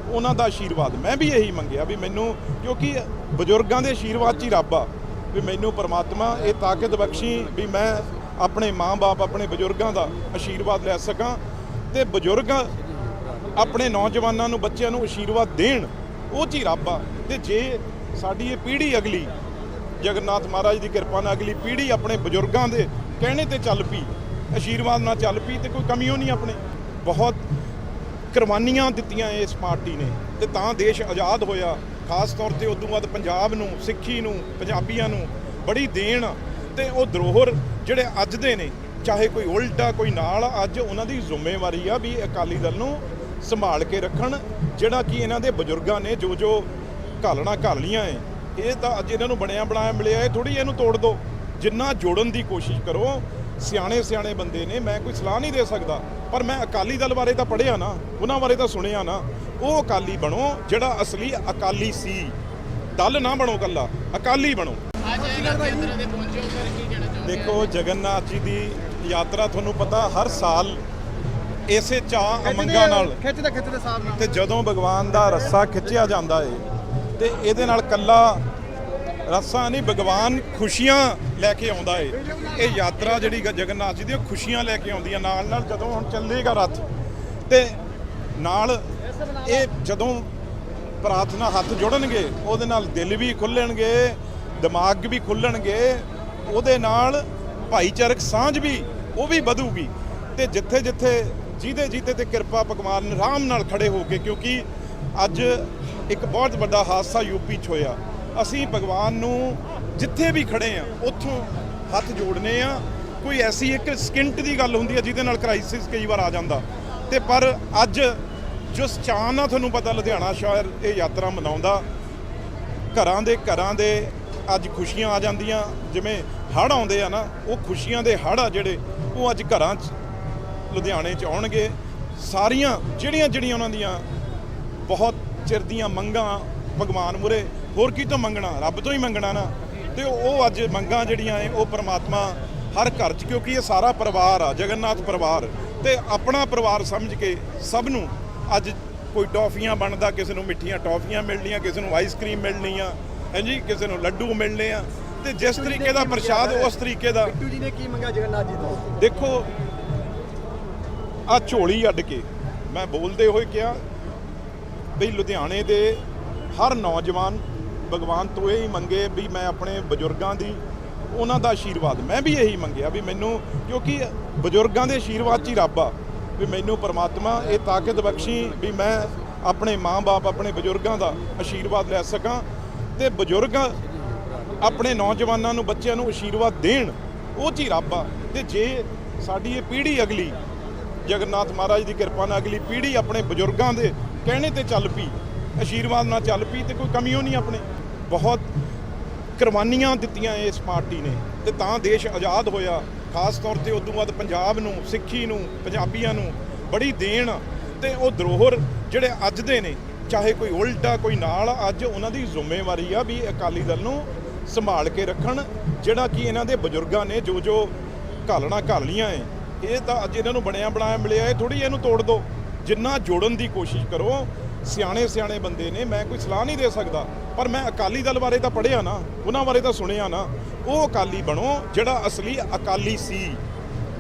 ਉਹਨਾਂ ਦਾ ਆਸ਼ੀਰਵਾਦ ਮੈਂ ਵੀ ਇਹੀ ਮੰਗਿਆ ਵੀ ਮੈਨੂੰ, ਕਿਉਂਕਿ ਬਜ਼ੁਰਗਾਂ ਦੇ ਆਸ਼ੀਰਵਾਦ 'ਚ ਹੀ ਰੱਬ ਆ, ਵੀ ਮੈਨੂੰ ਪਰਮਾਤਮਾ ਇਹ ਤਾਕਤ ਬਖਸ਼ੀ ਵੀ ਮੈਂ ਆਪਣੇ ਮਾਂ-ਬਾਪ, ਆਪਣੇ ਬਜ਼ੁਰਗਾਂ ਦਾ ਆਸ਼ੀਰਵਾਦ ਲੈ ਸਕਾਂ ਤੇ ਬਜ਼ੁਰਗ ਆਪਣੇ ਨੌਜਵਾਨਾਂ ਨੂੰ, ਬੱਚਿਆਂ ਨੂੰ ਆਸ਼ੀਰਵਾਦ ਦੇਣ, ਉਹ 'ਚ ਹੀ ਰੱਬ ਆ। ਤੇ ਜੇ ਸਾਡੀ ਇਹ ਪੀੜ੍ਹੀ ਅਗਲੀ, ਜਗਨਨਾਥ ਮਹਾਰਾਜ ਦੀ ਕਿਰਪਾ ਨਾਲ ਅਗਲੀ ਪੀੜ੍ਹੀ ਆਪਣੇ ਬਜ਼ੁਰਗਾਂ ਦੇ ਕਹਿਣੇ ਤੇ ਚੱਲ ਪਈ ਆਸ਼ੀਰਵਾਦ ਨਾਲ ਚੱਲ ਪਈ ਤੇ ਕੋਈ ਕਮੀਓ ਨਹੀਂ ਆਪਣੇ। ਬਹੁਤ ਕੁਰਬਾਨੀਆਂ ਦਿੱਤੀਆਂ ਇਸ ਪਾਰਟੀ ਨੇ ਤੇ ਤਾਂ ਦੇਸ਼ ਆਜ਼ਾਦ ਹੋਇਆ। ਖਾਸ ਤੌਰ ਤੇ ਉਦੋਂ ਬਾਅਦ ਪੰਜਾਬ ਨੂੰ, ਸਿੱਖੀ ਨੂੰ, ਪੰਜਾਬੀਆਂ ਨੂੰ ਬੜੀ ਦੇਣ ਆ ਤੇ ਉਹ ਧਰੋਹਰ ਜਿਹੜੇ ਅੱਜ ਦੇ ਨੇ, ਚਾਹੇ ਕੋਈ ਉਲਟਾ ਕੋਈ ਨਾਲ, ਅੱਜ ਉਹਨਾਂ ਦੀ ਜ਼ਿੰਮੇਵਾਰੀ ਆ ਵੀ ਅਕਾਲੀ ਦਲ ਨੂੰ ਸੰਭਾਲ ਕੇ ਰੱਖਣ, ਜਿਹੜਾ ਕਿ ਇਹਨਾਂ ਦੇ ਬਜ਼ੁਰਗਾਂ ਨੇ ਜੋ ਜੋ ਘਾਲਣਾ ਘਾਲ ਲੀਆਂ ਏ ਇਹ ਤਾਂ ਅੱਜ ਇਹਨਾਂ ਨੂੰ ਬਣਿਆ ਬਣਾਇਆ ਮਿਲਿਆ, ਇਹ ਥੋੜੀ ਇਹਨੂੰ ਤੋੜ ਦਿਓ ਜਿੰਨਾ ਜੋੜਨ ਦੀ ਕੋਸ਼ਿਸ਼ ਕਰੋ ਸਿਆਣੇ ਸਿਆਣੇ ਬੰਦੇ ਨੇ ਮੈਂ ਕੋਈ ਸਲਾਹ ਨਹੀਂ ਦੇ ਸਕਦਾ ਪਰ ਮੈਂ ਅਕਾਲੀ ਦਲ ਬਾਰੇ ਤਾਂ ਪੜ੍ਹਿਆ ਨਾ ਉਹਨਾਂ ਬਾਰੇ ਤਾਂ ਸੁਣਿਆ ਨਾ ਉਹ ਅਕਾਲੀ ਬਣੋ ਜਿਹੜਾ ਅਸਲੀ ਅਕਾਲੀ ਸੀ। ਦਲ ਨਾ ਬਣੋ ਕੱਲਾ ਅਕਾਲੀ ਬਣੋ। ਦੇਖੋ ਜਗਨਨਾਥ ਜੀ ਦੀ ਯਾਤਰਾ ਤੁਹਾਨੂੰ ਪਤਾ ਹਰ ਸਾਲ ਇਸੇ ਚਾਹ ਅਮੰਗਾ ਨਾਲ। ਖਿੱਚਦੇ ਖਿੱਚਦੇ ਸਾਹਿਬ ਨਾਲ। ਤੇ ਜਦੋਂ ਭਗਵਾਨ ਦਾ ਰੱਸਾ ਖਿੱਚਿਆ ਜਾਂਦਾ ਏ ਤੇ ਇਹਦੇ ਨਾਲ ਕੱਲਾ ਰਸਾਂ ਨਹੀਂ, ਭਗਵਾਨ ਖੁਸ਼ੀਆਂ ਲੈ ਕੇ ਆਉਂਦਾ ਏ। ਇਹ ਯਾਤਰਾ ਜਿਹੜੀ ਗ- ਜਗਨਨਾਥ ਜੀ ਦੀ, ਉਹ ਖੁਸ਼ੀਆਂ ਲੈ ਕੇ ਆਉਂਦੀ ਆ ਨਾਲ ਨਾਲ ਜਦੋਂ ਹੁਣ ਚੱਲੇਗਾ ਰੱਥ, ਤੇ ਨਾਲ ਇਹ ਜਦੋਂ ਪ੍ਰਾਰਥਨਾ ਹੱਥ ਜੋੜਨਗੇ, ਉਹਦੇ ਨਾਲ ਦਿਲ ਵੀ ਖੁੱਲਣਗੇ, ਦਿਮਾਗ ਵੀ ਖੁੱਲਣਗੇ, ਉਹਦੇ ਨਾਲ ਭਾਈਚਾਰਕ ਸਾਂਝ ਵੀ, ਉਹ ਵੀ ਵਧੂਗੀ। ਤੇ ਜਿੱਥੇ ਜਿੱਥੇ ਜਿਹਦੇ ਜਿਹਦੇ ਤੇ ਕਿਰਪਾ ਭਗਵਾਨ ਆਰਾਮ ਨਾਲ ਖੜੇ ਹੋ ਕੇ, ਕਿਉਂਕਿ ਅੱਜ ਇੱਕ ਬਹੁਤ ਵੱਡਾ ਹਾਦਸਾ ਯੂਪੀ 'ਚ ਹੋਇਆ। ਅਸੀਂ ਭਗਵਾਨ ਨੂੰ ਜਿੱਥੇ ਵੀ ਖੜੇ ਆ, ਉੱਥੋਂ ਹੱਥ ਜੋੜਨੇ ਆ। ਕੋਈ ਐਸੀ ਇੱਕ ਸਕਿੰਟ ਦੀ ਗੱਲ ਹੁੰਦੀ ਹੈ ਜਿਹਦੇ ਨਾਲ ਕ੍ਰਾਈਸਿਸ ਕਈ ਵਾਰ ਆ ਜਾਂਦਾ। ਤੇ ਪਰ ਅੱਜ ਜੋ ਚਾਹ ਨਾਲ ਤੁਹਾਨੂੰ ਪਤਾ ਲੁਧਿਆਣਾ ਸ਼ਹਿਰ ਇਹ ਯਾਤਰਾ ਮਨਾਉਂਦਾ, ਘਰਾਂ ਦੇ ਘਰਾਂ ਦੇ ਅੱਜ ਖੁਸ਼ੀਆਂ ਆ ਜਾਂਦੀਆਂ। ਜਿਵੇਂ ਹੜ੍ਹ ਆਉਂਦੇ ਆ ਨਾ, ਉਹ ਖੁਸ਼ੀਆਂ ਦੇ ਹੜ੍ਹ ਆ ਜਿਹੜੇ, ਉਹ ਅੱਜ ਘਰਾਂ 'ਚ, ਲੁਧਿਆਣੇ 'ਚ ਆਉਣਗੇ। ਸਾਰੀਆਂ ਜਿਹੜੀਆਂ ਜਿਹੜੀਆਂ ਉਹਨਾਂ ਦੀਆਂ ਬਹੁਤ ਚਿਰ ਦੀਆਂ ਮੰਗਾਂ ਭਗਵਾਨ ਮੁਰੇ ਹੋਰ ਕੀ ਤੋਂ ਮੰਗਣਾ? ਰੱਬ ਤੋਂ ਹੀ ਮੰਗਣਾ ਨਾ। ਤੇ ਉਹ ਅੱਜ ਮੰਗਾਂ ਜਿਹੜੀਆਂ ਐ ਉਹ ਪ੍ਰਮਾਤਮਾ ਹਰ ਘਰ 'ਚ ਕਿਉਂਕਿ ਇਹ ਸਾਰਾ ਪਰਿਵਾਰ ਆ ਜਗਨਨਾਥ ਪਰਿਵਾਰ। ਤੇ ਆਪਣਾ ਪਰਿਵਾਰ ਸਮਝ ਕੇ ਸਭ ਨੂੰ ਅੱਜ ਕੋਈ ਟੌਫੀਆਂ ਬਣਦਾ ਕਿਸੇ ਨੂੰ ਮਿੱਠੀਆਂ ਟੌਫੀਆਂ ਮਿਲਣੀਆਂ ਕਿਸੇ ਨੂੰ ਆਈਸਕ੍ਰੀਮ ਮਿਲਣੀ ਆ ਹਾਂਜੀ? ਕਿਸੇ ਨੂੰ ਲੱਡੂ ਮਿਲਣੇ ਆ। ਤੇ ਜਿਸ ਤਰੀਕੇ ਦਾ ਪ੍ਰਸ਼ਾਦ ਉਸ ਤਰੀਕੇ ਦਾ ਬਿੱਟੂ ਜੀ ਨੇ ਕੀ ਮੰਗਿਆ ਜਗਨਨਾਥ ਜੀ ਤੋਂ? ਦੇਖੋ ਆ ਝੋਲੀ ਅੱਡ ਕੇ ਮੈਂ ਬੋਲਦੇ ਹੋਏ ਕਿਹਾ ਵੀ ਲੁਧਿਆਣੇ ਦੇ ਹਰ ਨੌਜਵਾਨ ਭਗਵਾਨ ਤੋਂ ਇਹ ਹੀ ਮੰਗੇ ਵੀ ਮੈਂ ਆਪਣੇ ਬਜ਼ੁਰਗਾਂ ਦੀ ਉਹਨਾਂ ਦਾ ਆਸ਼ੀਰਵਾਦ ਮੈਂ ਵੀ ਇਹੀ ਮੰਗਿਆ ਵੀ ਮੈਨੂੰ ਕਿਉਂਕਿ ਬਜ਼ੁਰਗਾਂ ਦੇ ਆਸ਼ੀਰਵਾਦ 'ਚ ਹੀ ਰੱਬ ਆ ਵੀ ਮੈਨੂੰ ਪਰਮਾਤਮਾ ਇਹ ਤਾਕਤ ਬਖਸ਼ੀ ਵੀ ਮੈਂ ਆਪਣੇ ਮਾਂ-ਬਾਪ, ਆਪਣੇ ਬਜ਼ੁਰਗਾਂ ਦਾ ਆਸ਼ੀਰਵਾਦ ਲੈ ਸਕਾਂ ਤੇ ਬਜ਼ੁਰਗ ਆਪਣੇ ਨੌਜਵਾਨਾਂ ਨੂੰ, ਬੱਚਿਆਂ ਨੂੰ ਆਸ਼ੀਰਵਾਦ ਦੇਣ, ਉਹ 'ਚ ਹੀ ਰੱਬ ਆ। ਤੇ ਜੇ ਸਾਡੀ ਇਹ ਪੀੜ੍ਹੀ ਅਗਲੀ ਜਗਨਨਾਥ ਮਹਾਰਾਜ ਦੀ ਕਿਰਪਾ ਨਾਲ ਅਗਲੀ ਪੀੜ੍ਹੀ ਆਪਣੇ ਬਜ਼ੁਰਗਾਂ ਦੇ ਕਹਿਣੇ ਤੇ ਚੱਲ ਪਈ ਆਸ਼ੀਰਵਾਦ ਨਾਲ ਚੱਲ ਪਈ ਤੇ ਕੋਈ ਕਮੀ ਕਮੀਓ ਨਹੀਂ ਆਪਣੇ। ਬਹੁਤ ਕੁਰਬਾਨੀਆਂ ਦਿੱਤੀਆਂ ਇਸ ਪਾਰਟੀ ਨੇ ਤੇ ਤਾਂ ਦੇਸ਼ ਆਜ਼ਾਦ ਹੋਇਆ। ਖਾਸ ਤੌਰ ਤੇ ਉਦੋਂ ਬਾਅਦ ਪੰਜਾਬ ਨੂੰ, ਸਿੱਖੀ ਨੂੰ, ਪੰਜਾਬੀਆਂ ਨੂੰ ਬੜੀ ਦੇਣ ਆ ਤੇ ਉਹ ਧਰੋਹਰ ਜਿਹੜੇ ਅੱਜ ਦੇ ਨੇ, ਚਾਹੇ ਕੋਈ ਉਲਟਾ ਕੋਈ ਨਾਲ, ਅੱਜ ਉਹਨਾਂ ਦੀ ਜ਼ਿੰਮੇਵਾਰੀ ਆ ਵੀ ਅਕਾਲੀ ਦਲ ਨੂੰ ਸੰਭਾਲ ਕੇ ਰੱਖਣ, ਜਿਹੜਾ ਕਿ ਇਹਨਾਂ ਦੇ ਬਜ਼ੁਰਗਾਂ ਨੇ ਜੋ ਜੋ ਘਾਲਣਾ ਘਾਲ ਲੀਆਂ ਏ ਇਹ ਤਾਂ ਅੱਜ ਇਹਨਾਂ ਨੂੰ ਬਣਿਆ ਬਣਾਇਆ ਮਿਲਿਆ, ਇਹ ਥੋੜੀ ਇਹਨੂੰ ਤੋੜ ਦਿਓ ਜਿੰਨਾ ਜੋੜਨ ਦੀ ਕੋਸ਼ਿਸ਼ ਕਰੋ ਸਿਆਣੇ ਸਿਆਣੇ ਬੰਦੇ ਨੇ ਮੈਂ ਕੋਈ ਸਲਾਹ ਨਹੀਂ ਦੇ ਸਕਦਾ। ਪਰ ਮੈਂ ਅਕਾਲੀ ਦਲ ਬਾਰੇ ਤਾਂ ਪੜ੍ਹਿਆ ਨਾ ਉਹਨਾਂ ਬਾਰੇ ਤਾਂ ਸੁਣਿਆ ਨਾ। ਉਹ ਅਕਾਲੀ ਬਣੋ ਜਿਹੜਾ ਅਸਲੀ ਅਕਾਲੀ ਸੀ।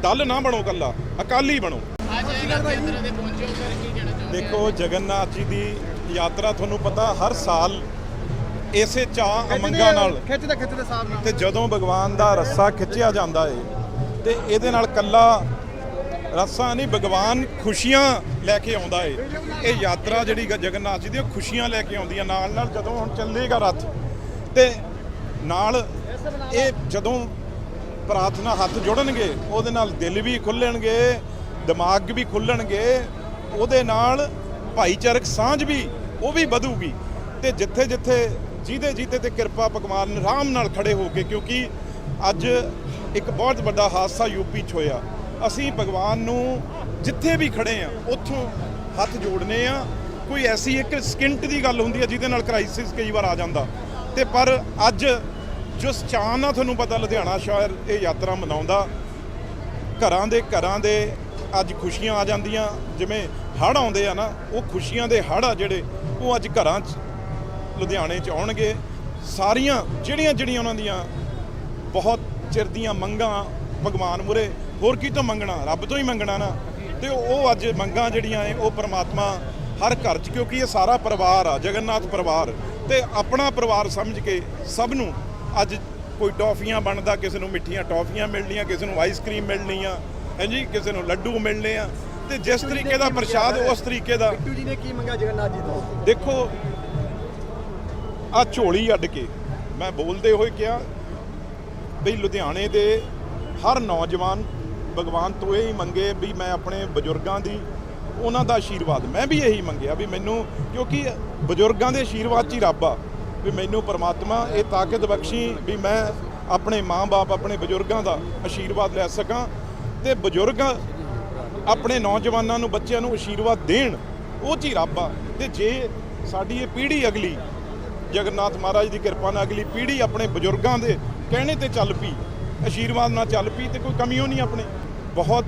ਦਲ ਨਾ ਬਣੋ ਕੱਲਾ ਅਕਾਲੀ ਬਣੋ। ਦੇਖੋ ਜਗਨਨਾਥ ਜੀ ਦੀ ਯਾਤਰਾ ਤੁਹਾਨੂੰ ਪਤਾ ਹਰ ਸਾਲ ਇਸੇ ਚਾਹ ਅਮੰਗਾ ਨਾਲ। ਖਿੱਚਦੇ ਖਿੱਚਦੇ ਸਾਹਿਬ ਨਾਲ। ਤੇ ਜਦੋਂ ਭਗਵਾਨ ਦਾ ਰੱਸਾ ਖਿੱਚਿਆ ਜਾਂਦਾ ਏ ਤੇ ਇਹਦੇ ਨਾਲ ਕੱਲਾ ਰਸਾਂ ਨਹੀਂ, ਭਗਵਾਨ ਖੁਸ਼ੀਆਂ ਲੈ ਕੇ ਆਉਂਦਾ ਏ। ਇਹ ਯਾਤਰਾ ਜਿਹੜੀ ਗ- ਜਗਨਨਾਥ ਜੀ ਦੀ, ਉਹ ਖੁਸ਼ੀਆਂ ਲੈ ਕੇ ਆਉਂਦੀ ਆ। ਨਾਲ ਨਾਲ ਜਦੋਂ ਹੁਣ ਚੱਲੇਗਾ ਰੱਥ, ਤੇ ਨਾਲ ਇਹ ਜਦੋਂ ਪ੍ਰਾਰਥਨਾ ਹੱਥ ਜੁੜਨਗੇ, ਉਹਦੇ ਨਾਲ ਦਿਲ ਵੀ ਖੁੱਲਣਗੇ, ਦਿਮਾਗ ਵੀ ਖੁੱਲਣਗੇ, ਉਹਦੇ ਨਾਲ ਭਾਈਚਾਰਕ ਸਾਂਝ ਵੀ, ਉਹ ਵੀ ਵਧੂਗੀ। ਤੇ ਜਿੱਥੇ ਜਿੱਥੇ ਜਿਹਦੇ ਜੀਤੇ ਤੇ ਕਿਰਪਾ ਭਗਵਾਨ ਆਰਾਮ ਨਾਲ ਖੜੇ ਹੋ ਕੇ, ਕਿਉਂਕਿ ਅੱਜ ਇੱਕ ਬਹੁਤ ਵੱਡਾ ਹਾਦਸਾ ਯੂਪੀ 'ਚ ਹੋਇਆ। ਅਸੀਂ ਭਗਵਾਨ ਨੂੰ ਜਿੱਥੇ ਵੀ ਖੜੇ ਆ, ਉੱਥੋਂ ਹੱਥ ਜੋੜਨੇ ਆ। ਕੋਈ ਐਸੀ ਇੱਕ ਸਕਿੰਟ ਦੀ ਗੱਲ ਹੁੰਦੀ ਹੈ ਜਿਹਦੇ ਨਾਲ ਕ੍ਰਾਈਸਿਸ ਕਈ ਵਾਰ ਆ ਜਾਂਦਾ। ਤੇ ਪਰ ਅੱਜ ਜਿਸ ਚਾਅ ਨਾਲ ਤੁਹਾਨੂੰ ਪਤਾ ਲੁਧਿਆਣਾ ਸ਼ਹਿਰ ਇਹ ਯਾਤਰਾ ਮਨਾਉਂਦਾ, ਘਰਾਂ ਦੇ ਘਰਾਂ ਦੇ ਅੱਜ ਖੁਸ਼ੀਆਂ ਆ ਜਾਂਦੀਆਂ। ਜਿਵੇਂ ਹੜ੍ਹ ਆਉਂਦੇ ਆ ਨਾ, ਉਹ ਖੁਸ਼ੀਆਂ ਦੇ ਹੜ੍ਹ ਆ ਜਿਹੜੇ, ਉਹ ਅੱਜ ਘਰਾਂ 'ਚ, ਲੁਧਿਆਣੇ 'ਚ ਆਉਣਗੇ। ਸਾਰੀਆਂ ਜਿਹੜੀਆਂ ਜਿਹੜੀਆਂ ਉਹਨਾਂ ਦੀਆਂ ਬਹੁਤ ਚਿਰ ਦੀਆਂ ਮੰਗਾਂ ਭਗਵਾਨ ਮੁਰੇ ਹੋਰ ਕੀ ਤੋਂ ਮੰਗਣਾ? ਰੱਬ ਤੋਂ ਹੀ ਮੰਗਣਾ ਨਾ। ਤੇ ਉਹ ਅੱਜ ਮੰਗਾਂ ਜਿਹੜੀਆਂ ਐ ਉਹ ਪ੍ਰਮਾਤਮਾ ਹਰ ਘਰ 'ਚ ਕਿਉਂਕਿ ਇਹ ਸਾਰਾ ਪਰਿਵਾਰ ਆ ਜਗਨਨਾਥ ਪਰਿਵਾਰ। ਤੇ ਆਪਣਾ ਪਰਿਵਾਰ ਸਮਝ ਕੇ ਸਭ ਨੂੰ ਅੱਜ ਕੋਈ ਟੌਫੀਆਂ ਬਣਦਾ ਕਿਸੇ ਨੂੰ ਮਿੱਠੀਆਂ ਟੌਫੀਆਂ ਮਿਲਣੀਆਂ ਕਿਸੇ ਨੂੰ ਆਈਸਕ੍ਰੀਮ ਮਿਲਣੀ ਆ ਹਾਂਜੀ ਕਿਸੇ ਨੂੰ ਲੱਡੂ ਮਿਲਣੇ ਆ। ਤੇ ਜਿਸ ਤਰੀਕੇ ਦਾ ਪ੍ਰਸ਼ਾਦ ਉਸ ਤਰੀਕੇ ਦਾ ਬਿੱਟੂ ਜੀ ਨੇ ਕੀ ਮੰਗਿਆ ਜਗਨਨਾਥ ਜੀ ਤੋਂ? ਦੇਖੋ ਆ ਝੋਲੀ ਅੱਡ ਕੇ ਮੈਂ ਬੋਲਦੇ ਹੋਏ ਕਿਹਾ ਵੀ ਲੁਧਿਆਣੇ ਦੇ ਹਰ ਨੌਜਵਾਨ ਭਗਵਾਨ ਤੋਂ ਇਹ ਹੀ ਮੰਗੇ ਵੀ ਮੈਂ ਆਪਣੇ ਬਜ਼ੁਰਗਾਂ ਦੀ ਉਹਨਾਂ ਦਾ ਆਸ਼ੀਰਵਾਦ ਮੈਂ ਵੀ ਇਹੀ ਮੰਗਿਆ ਵੀ ਮੈਨੂੰ, ਕਿਉਂਕਿ ਬਜ਼ੁਰਗਾਂ ਦੇ ਆਸ਼ੀਰਵਾਦ 'ਚ ਹੀ ਰੱਬ ਆ, ਵੀ ਮੈਨੂੰ ਪਰਮਾਤਮਾ ਇਹ ਤਾਕਤ ਬਖਸ਼ੀ ਵੀ ਮੈਂ ਆਪਣੇ ਮਾਂ-ਬਾਪ, ਆਪਣੇ ਬਜ਼ੁਰਗਾਂ ਦਾ ਆਸ਼ੀਰਵਾਦ ਲੈ ਸਕਾਂ ਤੇ ਬਜ਼ੁਰਗ ਆਪਣੇ ਨੌਜਵਾਨਾਂ ਨੂੰ, ਬੱਚਿਆਂ ਨੂੰ ਆਸ਼ੀਰਵਾਦ ਦੇਣ, ਉਹ 'ਚ ਹੀ ਰੱਬ ਆ। ਤੇ ਜੇ ਸਾਡੀ ਇਹ ਪੀੜ੍ਹੀ ਅਗਲੀ, ਜਗਨਨਾਥ ਮਹਾਰਾਜ ਦੀ ਕਿਰਪਾ ਨਾਲ ਅਗਲੀ ਪੀੜ੍ਹੀ ਆਪਣੇ ਬਜ਼ੁਰਗਾਂ ਦੇ ਕਹਿਣੇ ਤੇ ਚੱਲ ਪਈ ਆਸ਼ੀਰਵਾਦ ਨਾਲ ਚੱਲ ਪਈ ਤੇ ਕੋਈ ਕਮੀ ਉਹ ਨਹੀਂ ਆਪਣੇ। ਬਹੁਤ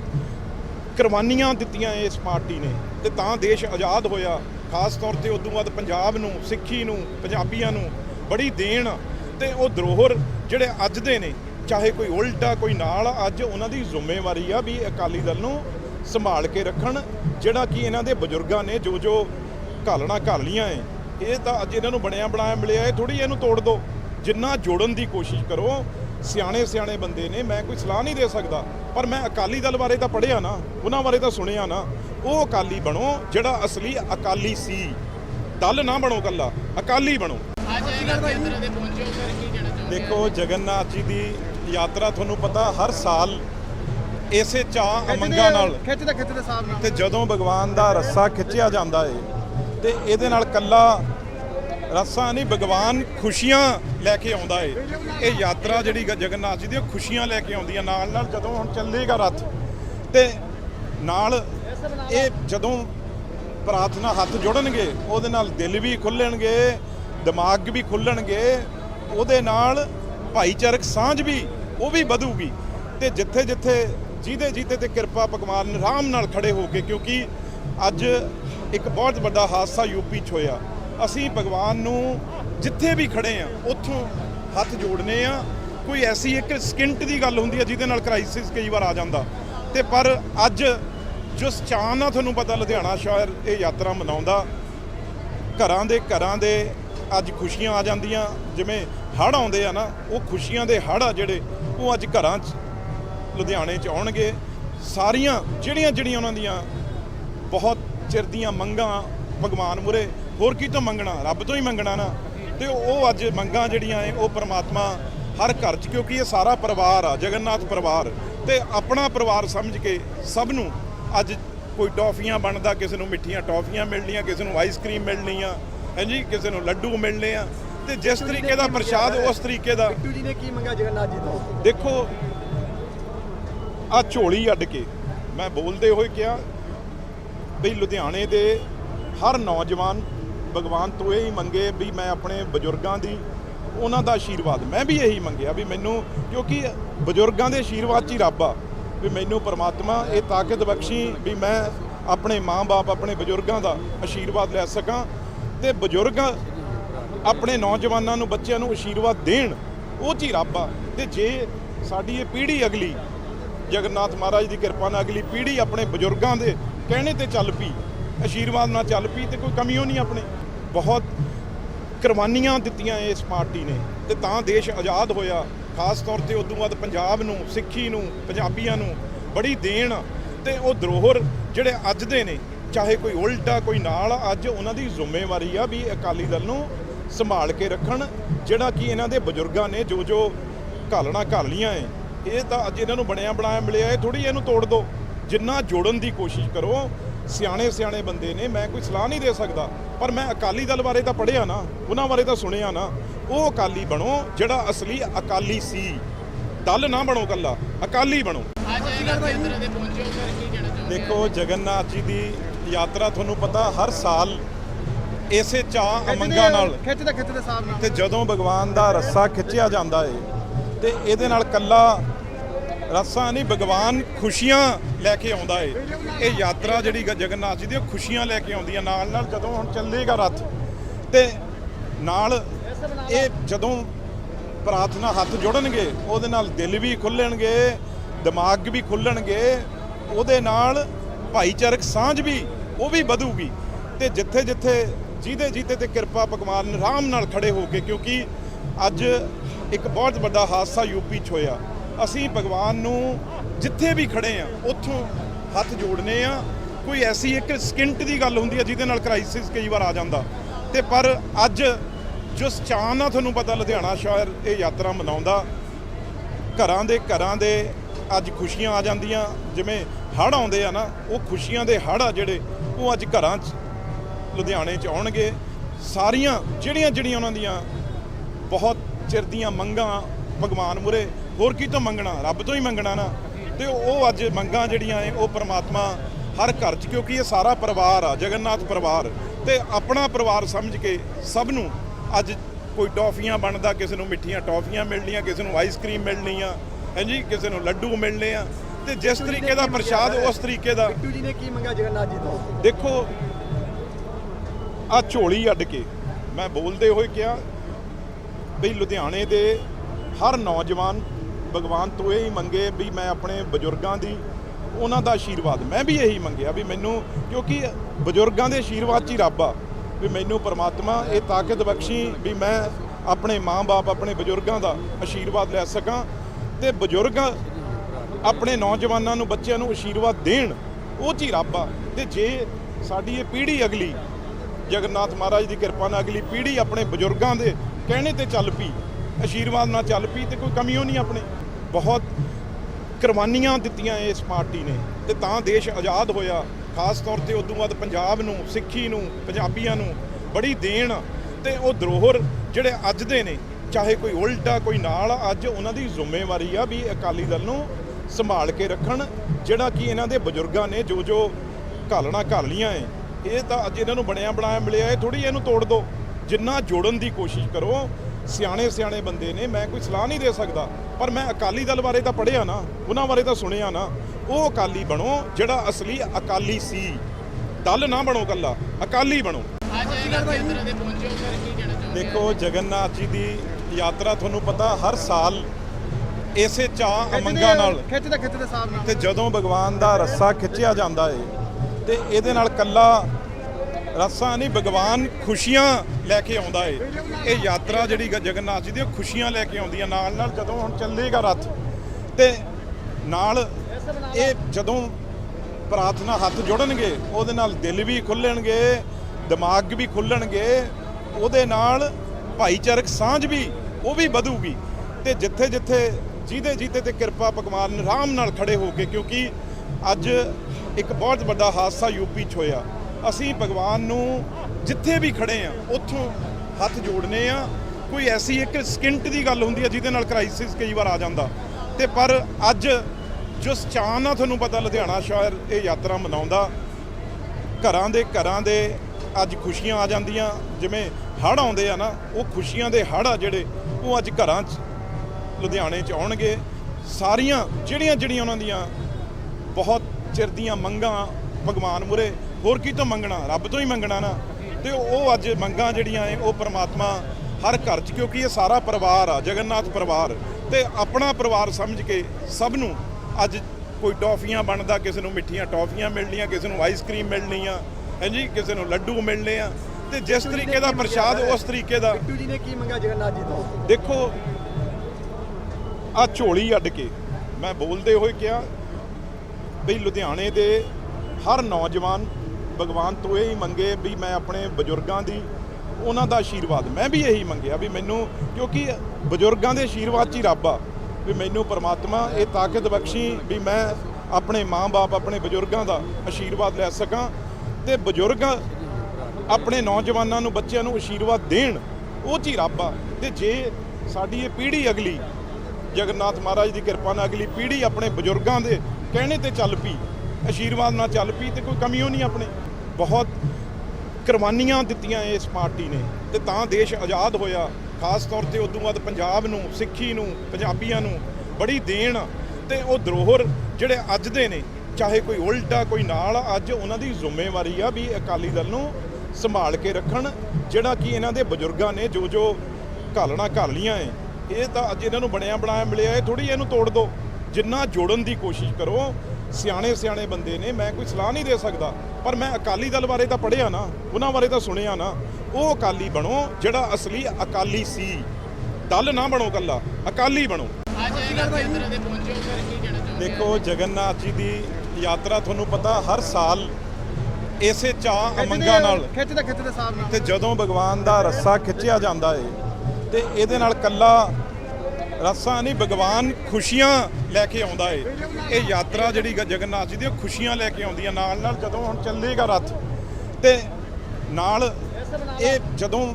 ਕੁਰਬਾਨੀਆਂ ਦਿੱਤੀਆਂ ਇਸ ਪਾਰਟੀ ਨੇ ਤੇ ਤਾਂ ਦੇਸ਼ ਆਜ਼ਾਦ ਹੋਇਆ ਖਾਸ ਤੌਰ ਤੇ ਉਦੋਂ ਬਾਅਦ ਪੰਜਾਬ ਨੂੰ, ਸਿੱਖੀ ਨੂੰ, ਪੰਜਾਬੀਆਂ ਨੂੰ ਬੜੀ ਦੇਣ ਆ। ਤੇ ਉਹ ਧਰੋਹਰ ਜਿਹੜੇ ਅੱਜ ਦੇ ਨੇ, ਚਾਹੇ ਕੋਈ ਉਲਟਾ ਕੋਈ ਨਾਲ, ਅੱਜ ਉਹਨਾਂ ਦੀ ਜ਼ਿੰਮੇਵਾਰੀ ਆ ਵੀ ਅਕਾਲੀ ਦਲ ਨੂੰ ਸੰਭਾਲ ਕੇ ਰੱਖਣ, ਜਿਹੜਾ ਕਿ ਇਹਨਾਂ ਦੇ ਬਜ਼ੁਰਗਾਂ ਨੇ ਜੋ ਜੋ ਘਾਲਣਾ ਘਾਲ ਲੀਆਂ ਏ ਇਹ ਤਾਂ ਅੱਜ ਇਹਨਾਂ ਨੂੰ ਬਣਿਆ ਬਣਾਇਆ ਮਿਲਿਆ, ਇਹ ਥੋੜੀ ਇਹਨੂੰ ਤੋੜ ਦਿਓ ਜਿੰਨਾ ਜੋੜਨ ਦੀ ਕੋਸ਼ਿਸ਼ ਕਰੋ ਸਿਆਣੇ ਸਿਆਣੇ ਬੰਦੇ ਨੇ ਮੈਂ ਕੋਈ ਸਲਾਹ ਨਹੀਂ ਦੇ ਸਕਦਾ। ਪਰ ਮੈਂ ਅਕਾਲੀ ਦਲ ਬਾਰੇ ਤਾਂ ਪੜ੍ਹਿਆ ਨਾ ਉਹਨਾਂ ਬਾਰੇ ਤਾਂ ਸੁਣਿਆ ਨਾ। ਉਹ ਅਕਾਲੀ ਬਣੋ ਜਿਹੜਾ ਅਸਲੀ ਅਕਾਲੀ ਸੀ। ਦਲ ਨਾ ਬਣੋ ਕੱਲਾ ਅਕਾਲੀ ਬਣੋ। ਦੇਖੋ ਜਗਨਨਾਥ ਜੀ ਦੀ ਯਾਤਰਾ ਤੁਹਾਨੂੰ ਪਤਾ ਹਰ ਸਾਲ ਇਸੇ ਚਾਹ ਅਮੰਗਾ ਨਾਲ। ਖਿੱਚਦੇ ਖਿੱਚਦੇ ਸਾਹਿਬ ਨਾਲ। ਤੇ ਜਦੋਂ ਭਗਵਾਨ ਦਾ ਰੱਸਾ ਖਿੱਚਿਆ ਜਾਂਦਾ ਏ ਤੇ ਇਹਦੇ ਨਾਲ ਕੱਲਾ ਰਸਾਂ ਨਹੀਂ, ਭਗਵਾਨ ਖੁਸ਼ੀਆਂ ਲੈ ਕੇ ਆਉਂਦਾ ਏ। ਇਹ ਯਾਤਰਾ ਜਿਹੜੀ ਗ- ਜਗਨਨਾਥ ਜੀ ਦੀ, ਉਹ ਖੁਸ਼ੀਆਂ ਲੈ ਕੇ ਆਉਂਦੀ ਆ ਨਾਲ ਨਾਲ ਜਦੋਂ ਹੁਣ ਚੱਲੇਗਾ ਰੱਥ, ਤੇ ਨਾਲ ਇਹ ਜਦੋਂ ਪ੍ਰਾਰਥਨਾ ਹੱਥ ਜੋੜਨਗੇ, ਉਹਦੇ ਨਾਲ ਦਿਲ ਵੀ ਖੁੱਲਣਗੇ, ਦਿਮਾਗ ਵੀ ਖੁੱਲਣਗੇ, ਉਹਦੇ ਨਾਲ ਭਾਈਚਾਰਕ ਸਾਂਝ ਵੀ, ਉਹ ਵੀ ਵਧੂਗੀ। ਤੇ ਜਿੱਥੇ ਜਿੱਥੇ ਜਿਹਦੇ ਜੀਤੇ ਤੇ ਕਿਰਪਾ ਭਗਵਾਨ ਆਰਾਮ ਨਾਲ ਖੜੇ ਹੋ ਕੇ, ਕਿਉਂਕਿ ਅੱਜ ਇੱਕ ਬਹੁਤ ਵੱਡਾ ਹਾਦਸਾ ਯੂਪੀ 'ਚ ਹੋਇਆ। ਅਸੀਂ ਭਗਵਾਨ ਨੂੰ ਜਿੱਥੇ ਵੀ ਖੜੇ ਆ, ਉੱਥੋਂ ਹੱਥ ਜੋੜਨੇ ਆ। ਕੋਈ ਐਸੀ ਇੱਕ ਸਕਿੰਟ ਦੀ ਗੱਲ ਹੁੰਦੀ ਹੈ ਜਿਹਦੇ ਨਾਲ ਕ੍ਰਾਈਸਿਸ ਕਈ ਵਾਰ ਆ ਜਾਂਦਾ। ਤੇ ਪਰ ਅੱਜ ਜਿਸ ਚਾਹ ਨਾਲ ਤੁਹਾਨੂੰ ਪਤਾ ਲੁਧਿਆਣਾ ਸ਼ਹਿਰ ਇਹ ਯਾਤਰਾ ਮਨਾਉਂਦਾ, ਘਰਾਂ ਦੇ ਘਰਾਂ ਦੇ ਅੱਜ ਖੁਸ਼ੀਆਂ ਆ ਜਾਂਦੀਆਂ। ਜਿਵੇਂ ਹੜ੍ਹ ਆਉਂਦੇ ਆ ਨਾ, ਉਹ ਖੁਸ਼ੀਆਂ ਦੇ ਹੜ੍ਹ ਆ ਜਿਹੜੇ, ਉਹ ਅੱਜ ਘਰਾਂ 'ਚ, ਲੁਧਿਆਣੇ 'ਚ ਆਉਣਗੇ। ਸਾਰੀਆਂ ਜਿਹੜੀਆਂ ਜਿਹੜੀਆਂ ਉਹਨਾਂ ਦੀਆਂ ਬਹੁਤ ਚਿਰ ਦੀਆਂ ਮੰਗਾਂ ਭਗਵਾਨ ਮੁਰੇ ਹੋਰ ਕੀ ਤੋਂ ਮੰਗਣਾ? ਰੱਬ ਤੋਂ ਹੀ ਮੰਗਣਾ ਨਾ। ਤੇ ਉਹ ਅੱਜ ਮੰਗਾਂ ਜਿਹੜੀਆਂ ਐ ਉਹ ਪ੍ਰਮਾਤਮਾ ਹਰ ਘਰ 'ਚ ਕਿਉਂਕਿ ਇਹ ਸਾਰਾ ਪਰਿਵਾਰ ਆ ਜਗਨਨਾਥ ਪਰਿਵਾਰ। ਤੇ ਆਪਣਾ ਪਰਿਵਾਰ ਸਮਝ ਕੇ ਸਭ ਨੂੰ ਅੱਜ ਕੋਈ ਟੌਫੀਆਂ ਬਣਦਾ ਕਿਸੇ ਨੂੰ ਮਿੱਠੀਆਂ ਟੌਫੀਆਂ ਮਿਲਣੀਆਂ ਕਿਸੇ ਨੂੰ ਆਈਸਕ੍ਰੀਮ ਮਿਲਣੀ ਆ ਹਾਂਜੀ? ਕਿਸੇ ਨੂੰ ਲੱਡੂ ਮਿਲਣੇ ਆ। ਤੇ ਜਿਸ ਤਰੀਕੇ ਦਾ ਪ੍ਰਸ਼ਾਦ ਉਸ ਤਰੀਕੇ ਦਾ ਬਿੱਟੂ ਜੀ ਨੇ ਕੀ ਮੰਗਿਆ ਜਗਨਨਾਥ ਜੀ ਤੋਂ? ਦੇਖੋ ਆ ਝੋਲੀ ਅੱਡ ਕੇ ਮੈਂ ਬੋਲਦੇ ਹੋਏ ਕਿਹਾ ਵੀ ਲੁਧਿਆਣੇ ਦੇ ਹਰ ਨੌਜਵਾਨ ਭਗਵਾਨ ਤੋਂ ਇਹ ਹੀ ਮੰਗੇ ਵੀ ਮੈਂ ਆਪਣੇ ਬਜ਼ੁਰਗਾਂ ਦੀ ਉਹਨਾਂ ਦਾ ਆਸ਼ੀਰਵਾਦ ਮੈਂ ਵੀ ਇਹੀ ਮੰਗਿਆ ਵੀ ਮੈਨੂੰ, ਕਿਉਂਕਿ ਬਜ਼ੁਰਗਾਂ ਦੇ ਆਸ਼ੀਰਵਾਦ 'ਚ ਹੀ ਰੱਬ ਆ, ਵੀ ਮੈਨੂੰ ਪਰਮਾਤਮਾ ਇਹ ਤਾਕਤ ਬਖਸ਼ੀ ਵੀ ਮੈਂ ਆਪਣੇ ਮਾਂ-ਬਾਪ, ਆਪਣੇ ਬਜ਼ੁਰਗਾਂ ਦਾ ਆਸ਼ੀਰਵਾਦ ਲੈ ਸਕਾਂ ਤੇ ਬਜ਼ੁਰਗ ਆਪਣੇ ਨੌਜਵਾਨਾਂ ਨੂੰ, ਬੱਚਿਆਂ ਨੂੰ ਆਸ਼ੀਰਵਾਦ ਦੇਣ, ਉਹ 'ਚ ਹੀ ਰੱਬ ਆ। ਤੇ ਜੇ ਸਾਡੀ ਇਹ ਪੀੜ੍ਹੀ ਅਗਲੀ ਜਗਨਨਾਥ ਮਹਾਰਾਜ ਦੀ ਕਿਰਪਾ ਨਾਲ ਅਗਲੀ ਪੀੜ੍ਹੀ ਆਪਣੇ ਬਜ਼ੁਰਗਾਂ ਦੇ ਕਹਿਣੇ ਤੇ ਚੱਲ ਪਈ ਆਸ਼ੀਰਵਾਦ ਨਾਲ ਚੱਲ ਪਈ ਤੇ ਕੋਈ ਕਮੀ ਉਹ ਨਹੀਂ ਆਪਣੇ। ਬਹੁਤ ਕੁਰਬਾਨੀਆਂ ਦਿੱਤੀਆਂ ਇਸ ਪਾਰਟੀ ਨੇ ਤੇ ਤਾਂ ਦੇਸ਼ ਆਜ਼ਾਦ ਹੋਇਆ। ਖਾਸ ਤੌਰ ਤੇ ਉਦੋਂ ਬਾਅਦ ਪੰਜਾਬ ਨੂੰ, ਸਿੱਖੀ ਨੂੰ, ਪੰਜਾਬੀਆਂ ਨੂੰ ਬੜੀ ਦੇਣ ਆ ਤੇ ਉਹ ਧਰੋਹਰ ਜਿਹੜੇ ਅੱਜ ਦੇ ਨੇ, ਚਾਹੇ ਕੋਈ ਉਲਟਾ, ਕੋਈ ਨਾਲ, ਅੱਜ ਉਹਨਾਂ ਦੀ ਜ਼ਿੰਮੇਵਾਰੀ ਆ ਵੀ ਅਕਾਲੀ ਦਲ ਨੂੰ ਸੰਭਾਲ ਕੇ ਰੱਖਣ, ਜਿਹੜਾ ਕਿ ਇਹਨਾਂ ਦੇ ਬਜ਼ੁਰਗਾਂ ਨੇ ਜੋ ਜੋ ਘਾਲਣਾ ਘਾਲ ਲੀਆਂ ਏ ਇਹ ਤਾਂ ਅੱਜ ਇਹਨਾਂ ਨੂੰ ਬਣਿਆ ਬਣਾਇਆ ਮਿਲਿਆ, ਇਹ ਥੋੜੀ ਇਹਨੂੰ ਤੋੜ ਦਿਓ ਜਿੰਨਾ ਜੋੜਨ ਦੀ ਕੋਸ਼ਿਸ਼ ਕਰੋ ਸਿਆਣੇ ਸਿਆਣੇ ਬੰਦੇ ਨੇ ਮੈਂ ਕੋਈ ਸਲਾਹ ਨਹੀਂ ਦੇ ਸਕਦਾ। ਪਰ ਮੈਂ ਅਕਾਲੀ ਦਲ ਬਾਰੇ ਤਾਂ ਪੜ੍ਹਿਆ ਨਾ ਉਹਨਾਂ ਬਾਰੇ ਤਾਂ ਸੁਣਿਆ ਨਾ। ਉਹ ਅਕਾਲੀ ਬਣੋ ਜਿਹੜਾ ਅਸਲੀ ਅਕਾਲੀ ਸੀ। ਦਲ ਨਾ ਬਣੋ ਕੱਲਾ ਅਕਾਲੀ ਬਣੋ। ਦੇਖੋ ਜਗਨਨਾਥ ਜੀ ਦੀ ਯਾਤਰਾ ਤੁਹਾਨੂੰ ਪਤਾ ਹਰ ਸਾਲ ਇਸੇ ਚਾਹ ਅਮੰਗਾ ਨਾਲ। ਖਿੱਚਦੇ ਖਿੱਚਦੇ ਸਾਹਿਬ ਨਾਲ। ਤੇ ਜਦੋਂ ਭਗਵਾਨ ਦਾ ਰੱਸਾ ਖਿੱਚਿਆ ਜਾਂਦਾ ਏ ਤੇ ਇਹਦੇ ਨਾਲ ਕੱਲਾ ਰਸਾਂ ਨਹੀਂ, ਭਗਵਾਨ ਖੁਸ਼ੀਆਂ ਲੈ ਕੇ ਆਉਂਦਾ ਏ। ਇਹ ਯਾਤਰਾ ਜਿਹੜੀ ਗ- ਜਗਨਨਾਥ ਜੀ ਦੀ, ਉਹ ਖੁਸ਼ੀਆਂ ਲੈ ਕੇ ਆਉਂਦੀ ਆ ਨਾਲ ਨਾਲ ਜਦੋਂ ਹੁਣ ਚੱਲੇਗਾ ਰੱਥ, ਤੇ ਨਾਲ ਇਹ ਜਦੋਂ ਪ੍ਰਾਰਥਨਾ ਹੱਥ ਜੁੜਨਗੇ, ਉਹਦੇ ਨਾਲ ਦਿਲ ਵੀ ਖੁੱਲਣਗੇ, ਦਿਮਾਗ ਵੀ ਖੁੱਲਣਗੇ, ਉਹਦੇ ਨਾਲ ਭਾਈਚਾਰਕ ਸਾਂਝ ਵੀ, ਉਹ ਵੀ ਵਧੂਗੀ। ਤੇ ਜਿੱਥੇ ਜਿੱਥੇ ਜਿਹਦੇ ਜਿਹਦੇ ਤੇ ਕਿਰਪਾ ਭਗਵਾਨ ਆਰਾਮ ਨਾਲ ਖੜੇ ਹੋ ਕੇ, ਕਿਉਂਕਿ ਅੱਜ ਇੱਕ ਬਹੁਤ ਵੱਡਾ ਹਾਦਸਾ ਯੂਪੀ 'ਚ ਹੋਇਆ। ਅਸੀਂ ਭਗਵਾਨ ਨੂੰ ਜਿੱਥੇ ਵੀ ਖੜੇ ਆ, ਉੱਥੋਂ ਹੱਥ ਜੋੜਨੇ ਆ। ਕੋਈ ਐਸੀ ਇੱਕ ਸਕਿੰਟ ਦੀ ਗੱਲ ਹੁੰਦੀ ਹੈ ਜਿਹਦੇ ਨਾਲ ਕ੍ਰਾਈਸਿਸ ਕਈ ਵਾਰ ਆ ਜਾਂਦਾ। ਤੇ ਪਰ ਅੱਜ ਜੋ ਚਾਹ ਨਾਲ ਤੁਹਾਨੂੰ ਪਤਾ ਲੁਧਿਆਣਾ ਸ਼ਹਿਰ ਇਹ ਯਾਤਰਾ ਮਨਾਉਂਦਾ, ਘਰਾਂ ਦੇ ਘਰਾਂ ਦੇ ਅੱਜ ਖੁਸ਼ੀਆਂ ਆ ਜਾਂਦੀਆਂ। ਜਿਵੇਂ ਹੜ੍ਹ ਆਉਂਦੇ ਆ ਨਾ, ਉਹ ਖੁਸ਼ੀਆਂ ਦੇ ਹੜ੍ਹ ਆ ਜਿਹੜੇ, ਉਹ ਅੱਜ ਘਰਾਂ 'ਚ, ਲੁਧਿਆਣੇ 'ਚ ਆਉਣਗੇ। ਸਾਰੀਆਂ ਜਿਹੜੀਆਂ ਜਿਹੜੀਆਂ ਉਹਨਾਂ ਦੀਆਂ ਬਹੁਤ ਚਿਰ ਦੀਆਂ ਮੰਗਾਂ ਭਗਵਾਨ ਮੁਰੇ ਹੋਰ ਕੀ ਤੋਂ ਮੰਗਣਾ? ਰੱਬ ਤੋਂ ਹੀ ਮੰਗਣਾ ਨਾ। ਤੇ ਉਹ ਅੱਜ ਮੰਗਾਂ ਜਿਹੜੀਆਂ ਐ ਉਹ ਪ੍ਰਮਾਤਮਾ ਹਰ ਘਰ 'ਚ ਕਿਉਂਕਿ ਇਹ ਸਾਰਾ ਪਰਿਵਾਰ ਆ ਜਗਨਨਾਥ ਪਰਿਵਾਰ। ਤੇ ਆਪਣਾ ਪਰਿਵਾਰ ਸਮਝ ਕੇ ਸਭ ਨੂੰ ਅੱਜ ਕੋਈ ਟੌਫੀਆਂ ਬਣਦਾ ਕਿਸੇ ਨੂੰ ਮਿੱਠੀਆਂ ਟੌਫੀਆਂ ਮਿਲਣੀਆਂ ਕਿਸੇ ਨੂੰ ਆਈਸਕ੍ਰੀਮ ਮਿਲਣੀ ਆ ਹਾਂਜੀ ਕਿਸੇ ਨੂੰ ਲੱਡੂ ਮਿਲਣੇ ਆ। ਤੇ ਜਿਸ ਤਰੀਕੇ ਦਾ ਪ੍ਰਸ਼ਾਦ ਉਸ ਤਰੀਕੇ ਦਾ ਬਿੱਟੂ ਜੀ ਨੇ ਕੀ ਮੰਗਿਆ ਜਗਨਨਾਥ ਜੀ ਤੋਂ? ਦੇਖੋ ਆ ਝੋਲੀ ਅੱਡ ਕੇ ਮੈਂ ਬੋਲਦੇ ਹੋਏ ਕਿਹਾ ਵੀ ਲੁਧਿਆਣੇ ਦੇ ਹਰ ਨੌਜਵਾਨ ਭਗਵਾਨ ਤੋਂ ਇਹ ਹੀ ਮੰਗੇ ਵੀ ਮੈਂ ਆਪਣੇ ਬਜ਼ੁਰਗਾਂ ਦੀ ਉਹਨਾਂ ਦਾ ਆਸ਼ੀਰਵਾਦ ਮੈਂ ਵੀ ਇਹੀ ਮੰਗਿਆ ਵੀ ਮੈਨੂੰ, ਕਿਉਂਕਿ ਬਜ਼ੁਰਗਾਂ ਦੇ ਆਸ਼ੀਰਵਾਦ 'ਚ ਹੀ ਰੱਬ ਆ, ਵੀ ਮੈਨੂੰ ਪਰਮਾਤਮਾ ਇਹ ਤਾਕਤ ਬਖਸ਼ੀ ਵੀ ਮੈਂ ਆਪਣੇ ਮਾਂ-ਬਾਪ, ਆਪਣੇ ਬਜ਼ੁਰਗਾਂ ਦਾ ਆਸ਼ੀਰਵਾਦ ਲੈ ਸਕਾਂ ਤੇ ਬਜ਼ੁਰਗ ਆਪਣੇ ਨੌਜਵਾਨਾਂ ਨੂੰ, ਬੱਚਿਆਂ ਨੂੰ ਆਸ਼ੀਰਵਾਦ ਦੇਣ, ਉਹ 'ਚ ਹੀ ਰੱਬ ਆ। ਤੇ ਜੇ ਸਾਡੀ ਇਹ ਪੀੜ੍ਹੀ ਅਗਲੀ ਜਗਨਨਾਥ ਮਹਾਰਾਜ ਦੀ ਕਿਰਪਾ ਨਾਲ ਅਗਲੀ ਪੀੜ੍ਹੀ ਆਪਣੇ ਬਜ਼ੁਰਗਾਂ ਦੇ ਕਹਿਣੇ ਤੇ ਚੱਲ ਪਈ ਆਸ਼ੀਰਵਾਦ ਨਾਲ ਚੱਲ ਪਈ ਤੇ ਕੋਈ ਕਮੀ ਉਹ ਨਹੀਂ ਆਪਣੇ। ਬਹੁਤ ਕੁਰਬਾਨੀਆਂ ਦਿੱਤੀਆਂ ਇਸ ਪਾਰਟੀ ਨੇ ਤੇ ਤਾਂ ਦੇਸ਼ ਆਜ਼ਾਦ ਹੋਇਆ। ਖਾਸ ਤੌਰ ਤੇ ਉਦੋਂ ਬਾਅਦ ਪੰਜਾਬ ਨੂੰ, ਸਿੱਖੀ ਨੂੰ, ਪੰਜਾਬੀਆਂ ਨੂੰ ਬੜੀ ਦੇਣ ਆ। ਤੇ ਉਹ ਧਰੋਹਰ ਜਿਹੜੇ ਅੱਜ ਦੇ ਨੇ, ਚਾਹੇ ਕੋਈ ਉਲਟਾ, ਕੋਈ ਨਾਲ, ਅੱਜ ਉਹਨਾਂ ਦੀ ਜ਼ਿੰਮੇਵਾਰੀ ਆ ਵੀ ਅਕਾਲੀ ਦਲ ਨੂੰ ਸੰਭਾਲ ਕੇ ਰੱਖਣ, ਜਿਹੜਾ ਕਿ ਇਹਨਾਂ ਦੇ ਬਜ਼ੁਰਗਾਂ ਨੇ ਜੋ ਜੋ ਘਾਲਣਾ ਘਾਲ ਲੀਆਂ ਏ ਇਹ ਤਾਂ ਅੱਜ ਇਹਨਾਂ ਨੂੰ ਬਣਿਆ ਬਣਾਇਆ ਮਿਲਿਆ, ਇਹ ਥੋੜੀ ਇਹਨੂੰ ਤੋੜ ਦਿਓ ਜਿੰਨਾ ਜੋੜਨ ਦੀ ਕੋਸ਼ਿਸ਼ ਕਰੋ ਸਿਆਣੇ ਸਿਆਣੇ ਬੰਦੇ ਨੇ ਮੈਂ ਕੋਈ ਸਲਾਹ ਨਹੀਂ ਦੇ ਸਕਦਾ। ਪਰ ਮੈਂ ਅਕਾਲੀ ਦਲ ਬਾਰੇ ਤਾਂ ਪੜ੍ਹਿਆ ਨਾ ਉਹਨਾਂ ਬਾਰੇ ਤਾਂ ਸੁਣਿਆ ਨਾ। ਉਹ ਅਕਾਲੀ ਬਣੋ ਜਿਹੜਾ ਅਸਲੀ ਅਕਾਲੀ ਸੀ। ਦਲ ਨਾ ਬਣੋ ਕੱਲਾ ਅਕਾਲੀ ਬਣੋ। ਦੇਖੋ ਜਗਨਨਾਥ ਜੀ ਦੀ ਯਾਤਰਾ ਤੁਹਾਨੂੰ ਪਤਾ ਹਰ ਸਾਲ ਇਸੇ ਚਾਹ ਅਮੰਗਾ ਨਾਲ। ਖਿੱਚਦੇ ਖਿੱਚਦੇ ਸਾਹਿਬ ਨਾਲ। ਤੇ ਜਦੋਂ ਭਗਵਾਨ ਦਾ ਰੱਸਾ ਖਿੱਚਿਆ ਜਾਂਦਾ ਏ ਤੇ ਇਹਦੇ ਨਾਲ ਕੱਲਾ ਰਸਾਂ ਨਹੀਂ, ਭਗਵਾਨ ਖੁਸ਼ੀਆਂ ਲੈ ਕੇ ਆਉਂਦਾ ਏ। ਇਹ ਯਾਤਰਾ ਜਿਹੜੀ ਗ- ਜਗਨਨਾਥ ਜੀ ਦੀ, ਉਹ ਖੁਸ਼ੀਆਂ ਲੈ ਕੇ ਆਉਂਦੀਆਂ ਨਾਲ ਨਾਲ ਜਦੋਂ ਹੁਣ ਚੱਲੇਗਾ ਰੱਥ, ਤੇ ਨਾਲ ਇਹ ਜਦੋਂ ਪ੍ਰਾਰਥਨਾ ਹੱਥ ਜੁੜਨਗੇ, ਉਹਦੇ ਨਾਲ ਦਿਲ ਵੀ ਖੁੱਲਣਗੇ, ਦਿਮਾਗ ਵੀ ਖੁੱਲਣਗੇ, ਉਹਦੇ ਨਾਲ ਭਾਈਚਾਰਕ ਸਾਂਝ ਵੀ, ਉਹ ਵੀ ਵਧੂਗੀ। ਤੇ ਜਿੱਥੇ ਜਿੱਥੇ ਜਿਹਦੇ ਜਿਹਦੇ ਤੇ ਕਿਰਪਾ ਭਗਵਾਨ ਆਰਾਮ ਨਾਲ ਖੜੇ ਹੋ ਕੇ, ਕਿਉਂਕਿ ਅੱਜ ਇੱਕ ਬਹੁਤ ਵੱਡਾ ਹਾਦਸਾ ਯੂਪੀ 'ਚ ਹੋਇਆ। ਅਸੀਂ ਭਗਵਾਨ ਨੂੰ ਜਿੱਥੇ ਵੀ ਖੜੇ ਆ, ਉੱਥੋਂ ਹੱਥ ਜੋੜਨੇ ਆ। ਕੋਈ ਐਸੀ ਇੱਕ ਸਕਿੰਟ ਦੀ ਗੱਲ ਹੁੰਦੀ ਹੈ ਜਿਹਦੇ ਨਾਲ ਕ੍ਰਾਈਸਿਸ ਕਈ ਵਾਰ ਆ ਜਾਂਦਾ। ਤੇ ਪਰ ਅੱਜ ਜੋ ਚਾਅ ਨਾਲ ਤੁਹਾਨੂੰ ਪਤਾ ਲੁਧਿਆਣਾ ਸ਼ਹਿਰ ਇਹ ਯਾਤਰਾ ਮਨਾਉਂਦਾ, ਘਰਾਂ ਦੇ ਘਰਾਂ ਦੇ ਅੱਜ ਖੁਸ਼ੀਆਂ ਆ ਜਾਂਦੀਆਂ। ਜਿਵੇਂ ਹੜ੍ਹ ਆਉਂਦੇ ਆ ਨਾ, ਉਹ ਖੁਸ਼ੀਆਂ ਦੇ ਹੜ੍ਹ ਆ ਜਿਹੜੇ, ਉਹ ਅੱਜ ਘਰਾਂ 'ਚ, ਲੁਧਿਆਣੇ 'ਚ ਆਉਣਗੇ। ਸਾਰੀਆਂ ਜਿਹੜੀਆਂ ਜਿਹੜੀਆਂ ਉਹਨਾਂ ਦੀਆਂ ਬਹੁਤ ਚਿਰ ਦੀਆਂ ਮੰਗਾਂ ਭਗਵਾਨ ਮੁਰੇ ਹੋਰ ਕੀ ਤੋਂ ਮੰਗਣਾ? ਰੱਬ ਤੋਂ ਹੀ ਮੰਗਣਾ ਨਾ। ਤੇ ਉਹ ਅੱਜ ਮੰਗਾਂ ਜਿਹੜੀਆਂ ਐ ਉਹ ਪ੍ਰਮਾਤਮਾ ਹਰ ਘਰ 'ਚ ਕਿਉਂਕਿ ਇਹ ਸਾਰਾ ਪਰਿਵਾਰ ਆ ਜਗਨਨਾਥ ਪਰਿਵਾਰ। ਤੇ ਆਪਣਾ ਪਰਿਵਾਰ ਸਮਝ ਕੇ ਸਭ ਨੂੰ ਅੱਜ ਕੋਈ ਟੌਫੀਆਂ ਬਣਦਾ ਕਿਸੇ ਨੂੰ ਮਿੱਠੀਆਂ ਟੌਫੀਆਂ ਮਿਲਣੀਆਂ ਕਿਸੇ ਨੂੰ ਆਈਸਕ੍ਰੀਮ ਮਿਲਣੀ ਆ ਹਾਂਜੀ? ਕਿਸੇ ਨੂੰ ਲੱਡੂ ਮਿਲਣੇ ਆ। ਤੇ ਜਿਸ ਤਰੀਕੇ ਦਾ ਪ੍ਰਸ਼ਾਦ ਉਸ ਤਰੀਕੇ ਦਾ ਬਿੱਟੂ ਜੀ ਨੇ ਕੀ ਮੰਗਿਆ ਜਗਨਨਾਥ ਜੀ ਤੋਂ? ਦੇਖੋ ਆ ਝੋਲੀ ਅੱਡ ਕੇ। ਮੈਂ ਬੋਲਦੇ ਹੋਏ ਕਿਹਾ ਵੀ ਲੁਧਿਆਣੇ ਦੇ ਹਰ ਨੌਜਵਾਨ ਭਗਵਾਨ ਤੋਂ ਇਹ ਹੀ ਮੰਗੇ ਵੀ ਮੈਂ ਆਪਣੇ ਬਜ਼ੁਰਗਾਂ ਦੀ ਉਹਨਾਂ ਦਾ ਆਸ਼ੀਰਵਾਦ ਮੈਂ ਵੀ ਇਹੀ ਮੰਗਿਆ ਵੀ ਮੈਨੂੰ, ਕਿਉਂਕਿ ਬਜ਼ੁਰਗਾਂ ਦੇ ਆਸ਼ੀਰਵਾਦ 'ਚ ਹੀ ਰੱਬ ਆ, ਵੀ ਮੈਨੂੰ ਪਰਮਾਤਮਾ ਇਹ ਤਾਕਤ ਬਖਸ਼ੀ ਵੀ ਮੈਂ ਆਪਣੇ ਮਾਂ-ਬਾਪ, ਆਪਣੇ ਬਜ਼ੁਰਗਾਂ ਦਾ ਆਸ਼ੀਰਵਾਦ ਲੈ ਸਕਾਂ ਤੇ ਬਜ਼ੁਰਗ ਆਪਣੇ ਨੌਜਵਾਨਾਂ ਨੂੰ, ਬੱਚਿਆਂ ਨੂੰ ਆਸ਼ੀਰਵਾਦ ਦੇਣ, ਉਹ 'ਚ ਹੀ ਰੱਬ ਆ। ਤੇ ਜੇ ਸਾਡੀ ਇਹ ਪੀੜ੍ਹੀ ਅਗਲੀ, ਜਗਨਨਾਥ ਮਹਾਰਾਜ ਦੀ ਕਿਰਪਾ ਨਾਲ ਅਗਲੀ ਪੀੜ੍ਹੀ ਆਪਣੇ ਬਜ਼ੁਰਗਾਂ ਦੇ ਕਹਿਣੇ ਤੇ ਚੱਲ ਪਈ ਆਸ਼ੀਰਵਾਦ ਨਾਲ ਚੱਲ ਪਈ ਤੇ ਕੋਈ ਕਮੀ ਉਹ ਨਹੀਂ ਆਪਣੇ। ਬਹੁਤ ਕੁਰਬਾਨੀਆਂ ਦਿੱਤੀਆਂ ਇਸ ਪਾਰਟੀ ਨੇ ਤੇ ਤਾਂ ਦੇਸ਼ ਆਜ਼ਾਦ ਹੋਇਆ। ਖਾਸ ਤੌਰ ਤੇ ਉਦੋਂ ਬਾਅਦ ਪੰਜਾਬ ਨੂੰ ਸਿੱਖੀ ਨੂੰ ਪੰਜਾਬੀਆਂ ਨੂੰ ਬੜੀ ਦੇਣ ਆ ਤੇ ਉਹ ਧਰੋਹਰ ਜਿਹੜੇ ਅੱਜ ਦੇ ਨੇ ਚਾਹੇ ਕੋਈ ਉਲਟਾ ਕੋਈ ਨਾਲ ਆ, ਅੱਜ ਉਹਨਾਂ ਦੀ ਜ਼ਿੰਮੇਵਾਰੀ ਆ ਵੀ ਅਕਾਲੀ ਦਲ ਨੂੰ ਸੰਭਾਲ ਕੇ ਰੱਖਣ ਜਿਹੜਾ ਕਿ ਇਹਨਾਂ ਦੇ ਬਜ਼ੁਰਗਾਂ ਨੇ ਜੋ ਜੋ ਘਾਲਣਾ ਘਾਲ ਲੀਆਂ ਏ ਇਹ ਤਾਂ ਅੱਜ ਇਹਨਾਂ ਨੂੰ ਬਣਿਆ ਬਣਾਇਆ ਮਿਲਿਆ ਇਹ ਥੋੜੀ ਇਹਨੂੰ ਤੋੜ ਦਿਓ ਜਿੰਨਾ ਜੋੜਨ ਦੀ ਕੋਸ਼ਿਸ਼ ਕਰੋ ਸਿਆਣੇ ਸਿਆਣੇ ਬੰਦੇ ਨੇ ਮੈਂ ਕੋਈ ਸਲਾਹ ਨਹੀਂ ਦੇ ਸਕਦਾ। ਪਰ ਮੈਂ ਅਕਾਲੀ ਦਲ ਬਾਰੇ ਤਾਂ ਪੜ੍ਹਿਆ ਨਾ ਉਹਨਾਂ ਬਾਰੇ ਤਾਂ ਸੁਣਿਆ ਨਾ। ਉਹ ਅਕਾਲੀ ਬਣੋ ਜਿਹੜਾ ਅਸਲੀ ਅਕਾਲੀ ਸੀ। ਦਲ ਨਾ ਬਣੋ ਕੱਲਾ ਅਕਾਲੀ ਬਣੋ। ਦੇਖੋ ਜਗਨਨਾਥ ਜੀ ਦੀ ਯਾਤਰਾ ਤੁਹਾਨੂੰ ਪਤਾ ਹਰ ਸਾਲ ਇਸੇ ਚਾਹ ਅਮੰਗਾ ਨਾਲ। ਖਿੱਚਦੇ ਖਿੱਚਦੇ ਸਾਹਿਬ ਨਾਲ। ਤੇ ਜਦੋਂ ਭਗਵਾਨ ਦਾ ਰੱਸਾ ਖਿੱਚਿਆ ਜਾਂਦਾ ਏ ਤੇ ਇਹਦੇ ਨਾਲ ਕੱਲਾ ਰਸਾਂ ਨਹੀਂ, ਭਗਵਾਨ ਖੁਸ਼ੀਆਂ ਲੈ ਕੇ ਆਉਂਦਾ ਏ। ਇਹ ਯਾਤਰਾ ਜਿਹੜੀ ਗ- ਜਗਨਨਾਥ ਜੀ ਦੀ, ਉਹ ਖੁਸ਼ੀਆਂ ਲੈ ਕੇ ਆਉਂਦੀ ਆ ਨਾਲ ਨਾਲ ਜਦੋਂ ਹੁਣ ਚੱਲੇਗਾ ਰੱਥ, ਤੇ ਨਾਲ ਇਹ ਜਦੋਂ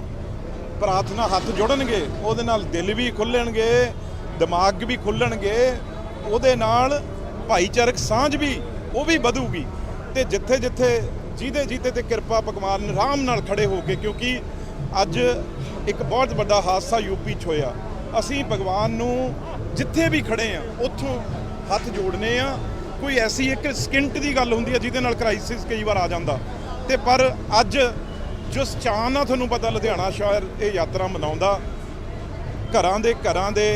ਪ੍ਰਾਰਥਨਾ ਹੱਥ ਜੁੜਨਗੇ, ਉਹਦੇ ਨਾਲ ਦਿਲ ਵੀ ਖੁੱਲਣਗੇ, ਦਿਮਾਗ ਵੀ ਖੁੱਲਣਗੇ, ਉਹਦੇ ਨਾਲ ਭਾਈਚਾਰਕ ਸਾਂਝ ਵੀ, ਉਹ ਵੀ ਵਧੂਗੀ। ਤੇ ਜਿੱਥੇ ਜਿੱਥੇ ਜਿਹਦੇ ਜਿਹਦੇ ਤੇ ਕਿਰਪਾ ਭਗਵਾਨ ਨੇ ਆਰਾਮ ਨਾਲ ਖੜੇ ਹੋ ਕੇ, ਕਿਉਂਕਿ ਅੱਜ ਇੱਕ ਬਹੁਤ ਵੱਡਾ ਹਾਦਸਾ ਯੂਪੀ 'ਚ ਹੋਇਆ। ਅਸੀਂ ਭਗਵਾਨ ਨੂੰ ਜਿੱਥੇ ਵੀ ਖੜੇ ਆ, ਉੱਥੋਂ ਹੱਥ ਜੋੜਨੇ ਆ। ਕੋਈ ਐਸੀ ਇੱਕ ਸਕਿੰਟ ਦੀ ਗੱਲ ਹੁੰਦੀ ਹੈ ਜਿਹਦੇ ਨਾਲ ਕ੍ਰਾਈਸਿਸ ਕਈ ਵਾਰ ਆ ਜਾਂਦਾ। ਤੇ ਪਰ ਅੱਜ ਜੋ ਚਾਹ ਨਾਲ ਤੁਹਾਨੂੰ ਪਤਾ ਲੁਧਿਆਣਾ ਸ਼ਹਿਰ ਇਹ ਯਾਤਰਾ ਮਨਾਉਂਦਾ, ਘਰਾਂ ਦੇ ਘਰਾਂ ਦੇ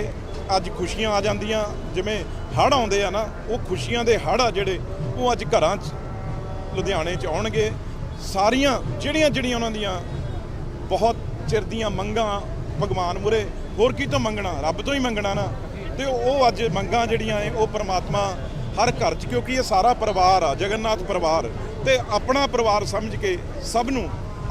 ਅੱਜ ਖੁਸ਼ੀਆਂ ਆ ਜਾਂਦੀਆਂ। ਜਿਵੇਂ ਹੜ੍ਹ ਆਉਂਦੇ ਆ ਨਾ, ਉਹ ਖੁਸ਼ੀਆਂ ਦੇ ਹੜ੍ਹ ਆ ਜਿਹੜੇ, ਉਹ ਅੱਜ ਘਰਾਂ 'ਚ, ਲੁਧਿਆਣੇ 'ਚ ਆਉਣਗੇ। ਸਾਰੀਆਂ ਜਿਹੜੀਆਂ ਜਿਹੜੀਆਂ ਉਹਨਾਂ ਦੀਆਂ ਬਹੁਤ ਚਿਰ ਦੀਆਂ ਮੰਗਾਂ ਭਗਵਾਨ ਮੁਰੇ ਹੋਰ ਕੀ ਤੋਂ ਮੰਗਣਾ? ਰੱਬ ਤੋਂ ਹੀ ਮੰਗਣਾ ਨਾ। ਤੇ ਉਹ ਅੱਜ ਮੰਗਾਂ ਜਿਹੜੀਆਂ ਐ ਉਹ ਪ੍ਰਮਾਤਮਾ ਹਰ ਘਰ 'ਚ ਕਿਉਂਕਿ ਇਹ ਸਾਰਾ ਪਰਿਵਾਰ ਆ ਜਗਨਨਾਥ ਪਰਿਵਾਰ। ਤੇ ਆਪਣਾ ਪਰਿਵਾਰ ਸਮਝ ਕੇ ਸਭ ਨੂੰ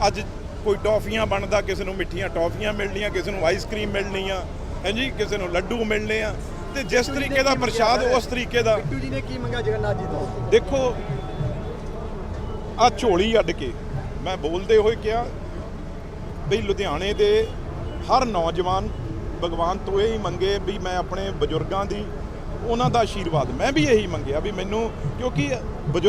ਅੱਜ ਕੋਈ ਟੌਫੀਆਂ ਬਣਦਾ ਕਿਸੇ ਨੂੰ ਮਿੱਠੀਆਂ ਟੌਫੀਆਂ ਮਿਲਣੀਆਂ ਕਿਸੇ ਨੂੰ ਆਈਸਕ੍ਰੀਮ ਮਿਲਣੀ ਆ ਹਾਂਜੀ ਕਿਸੇ ਨੂੰ ਲੱਡੂ ਮਿਲਣੇ ਆ। ਤੇ ਜਿਸ ਤਰੀਕੇ ਦਾ ਪ੍ਰਸ਼ਾਦ ਉਸ ਤਰੀਕੇ ਦਾ ਬਿੱਟੂ ਜੀ ਨੇ ਕੀ ਮੰਗਾ ਜਗਨਨਾਥ ਜੀ ਤੋਂ? ਦੇਖੋ ਆ ਝੋਲੀ ਅੱਡ ਕੇ ਮੈਂ ਬੋਲਦੇ ਹੋਏ ਕਿਹਾ ਵੀ ਲੁਧਿਆਣੇ ਦੇ ਹਰ ਨੌਜਵਾਨ ਭਗਵਾਨ ਤੋਂ ਇਹ ਹੀ ਮੰਗੇ ਵੀ ਮੈਂ ਆਪਣੇ ਬਜ਼ੁਰਗਾਂ ਦੀ ਉਹਨਾਂ ਦਾ ਆਸ਼ੀਰਵਾਦ। ਮੈਂ ਵੀ ਇਹੀ ਮੰਗਿਆ ਵੀ ਮੈਨੂੰ ਕਿਉਂਕਿ ਬਜ਼ੁਰਗ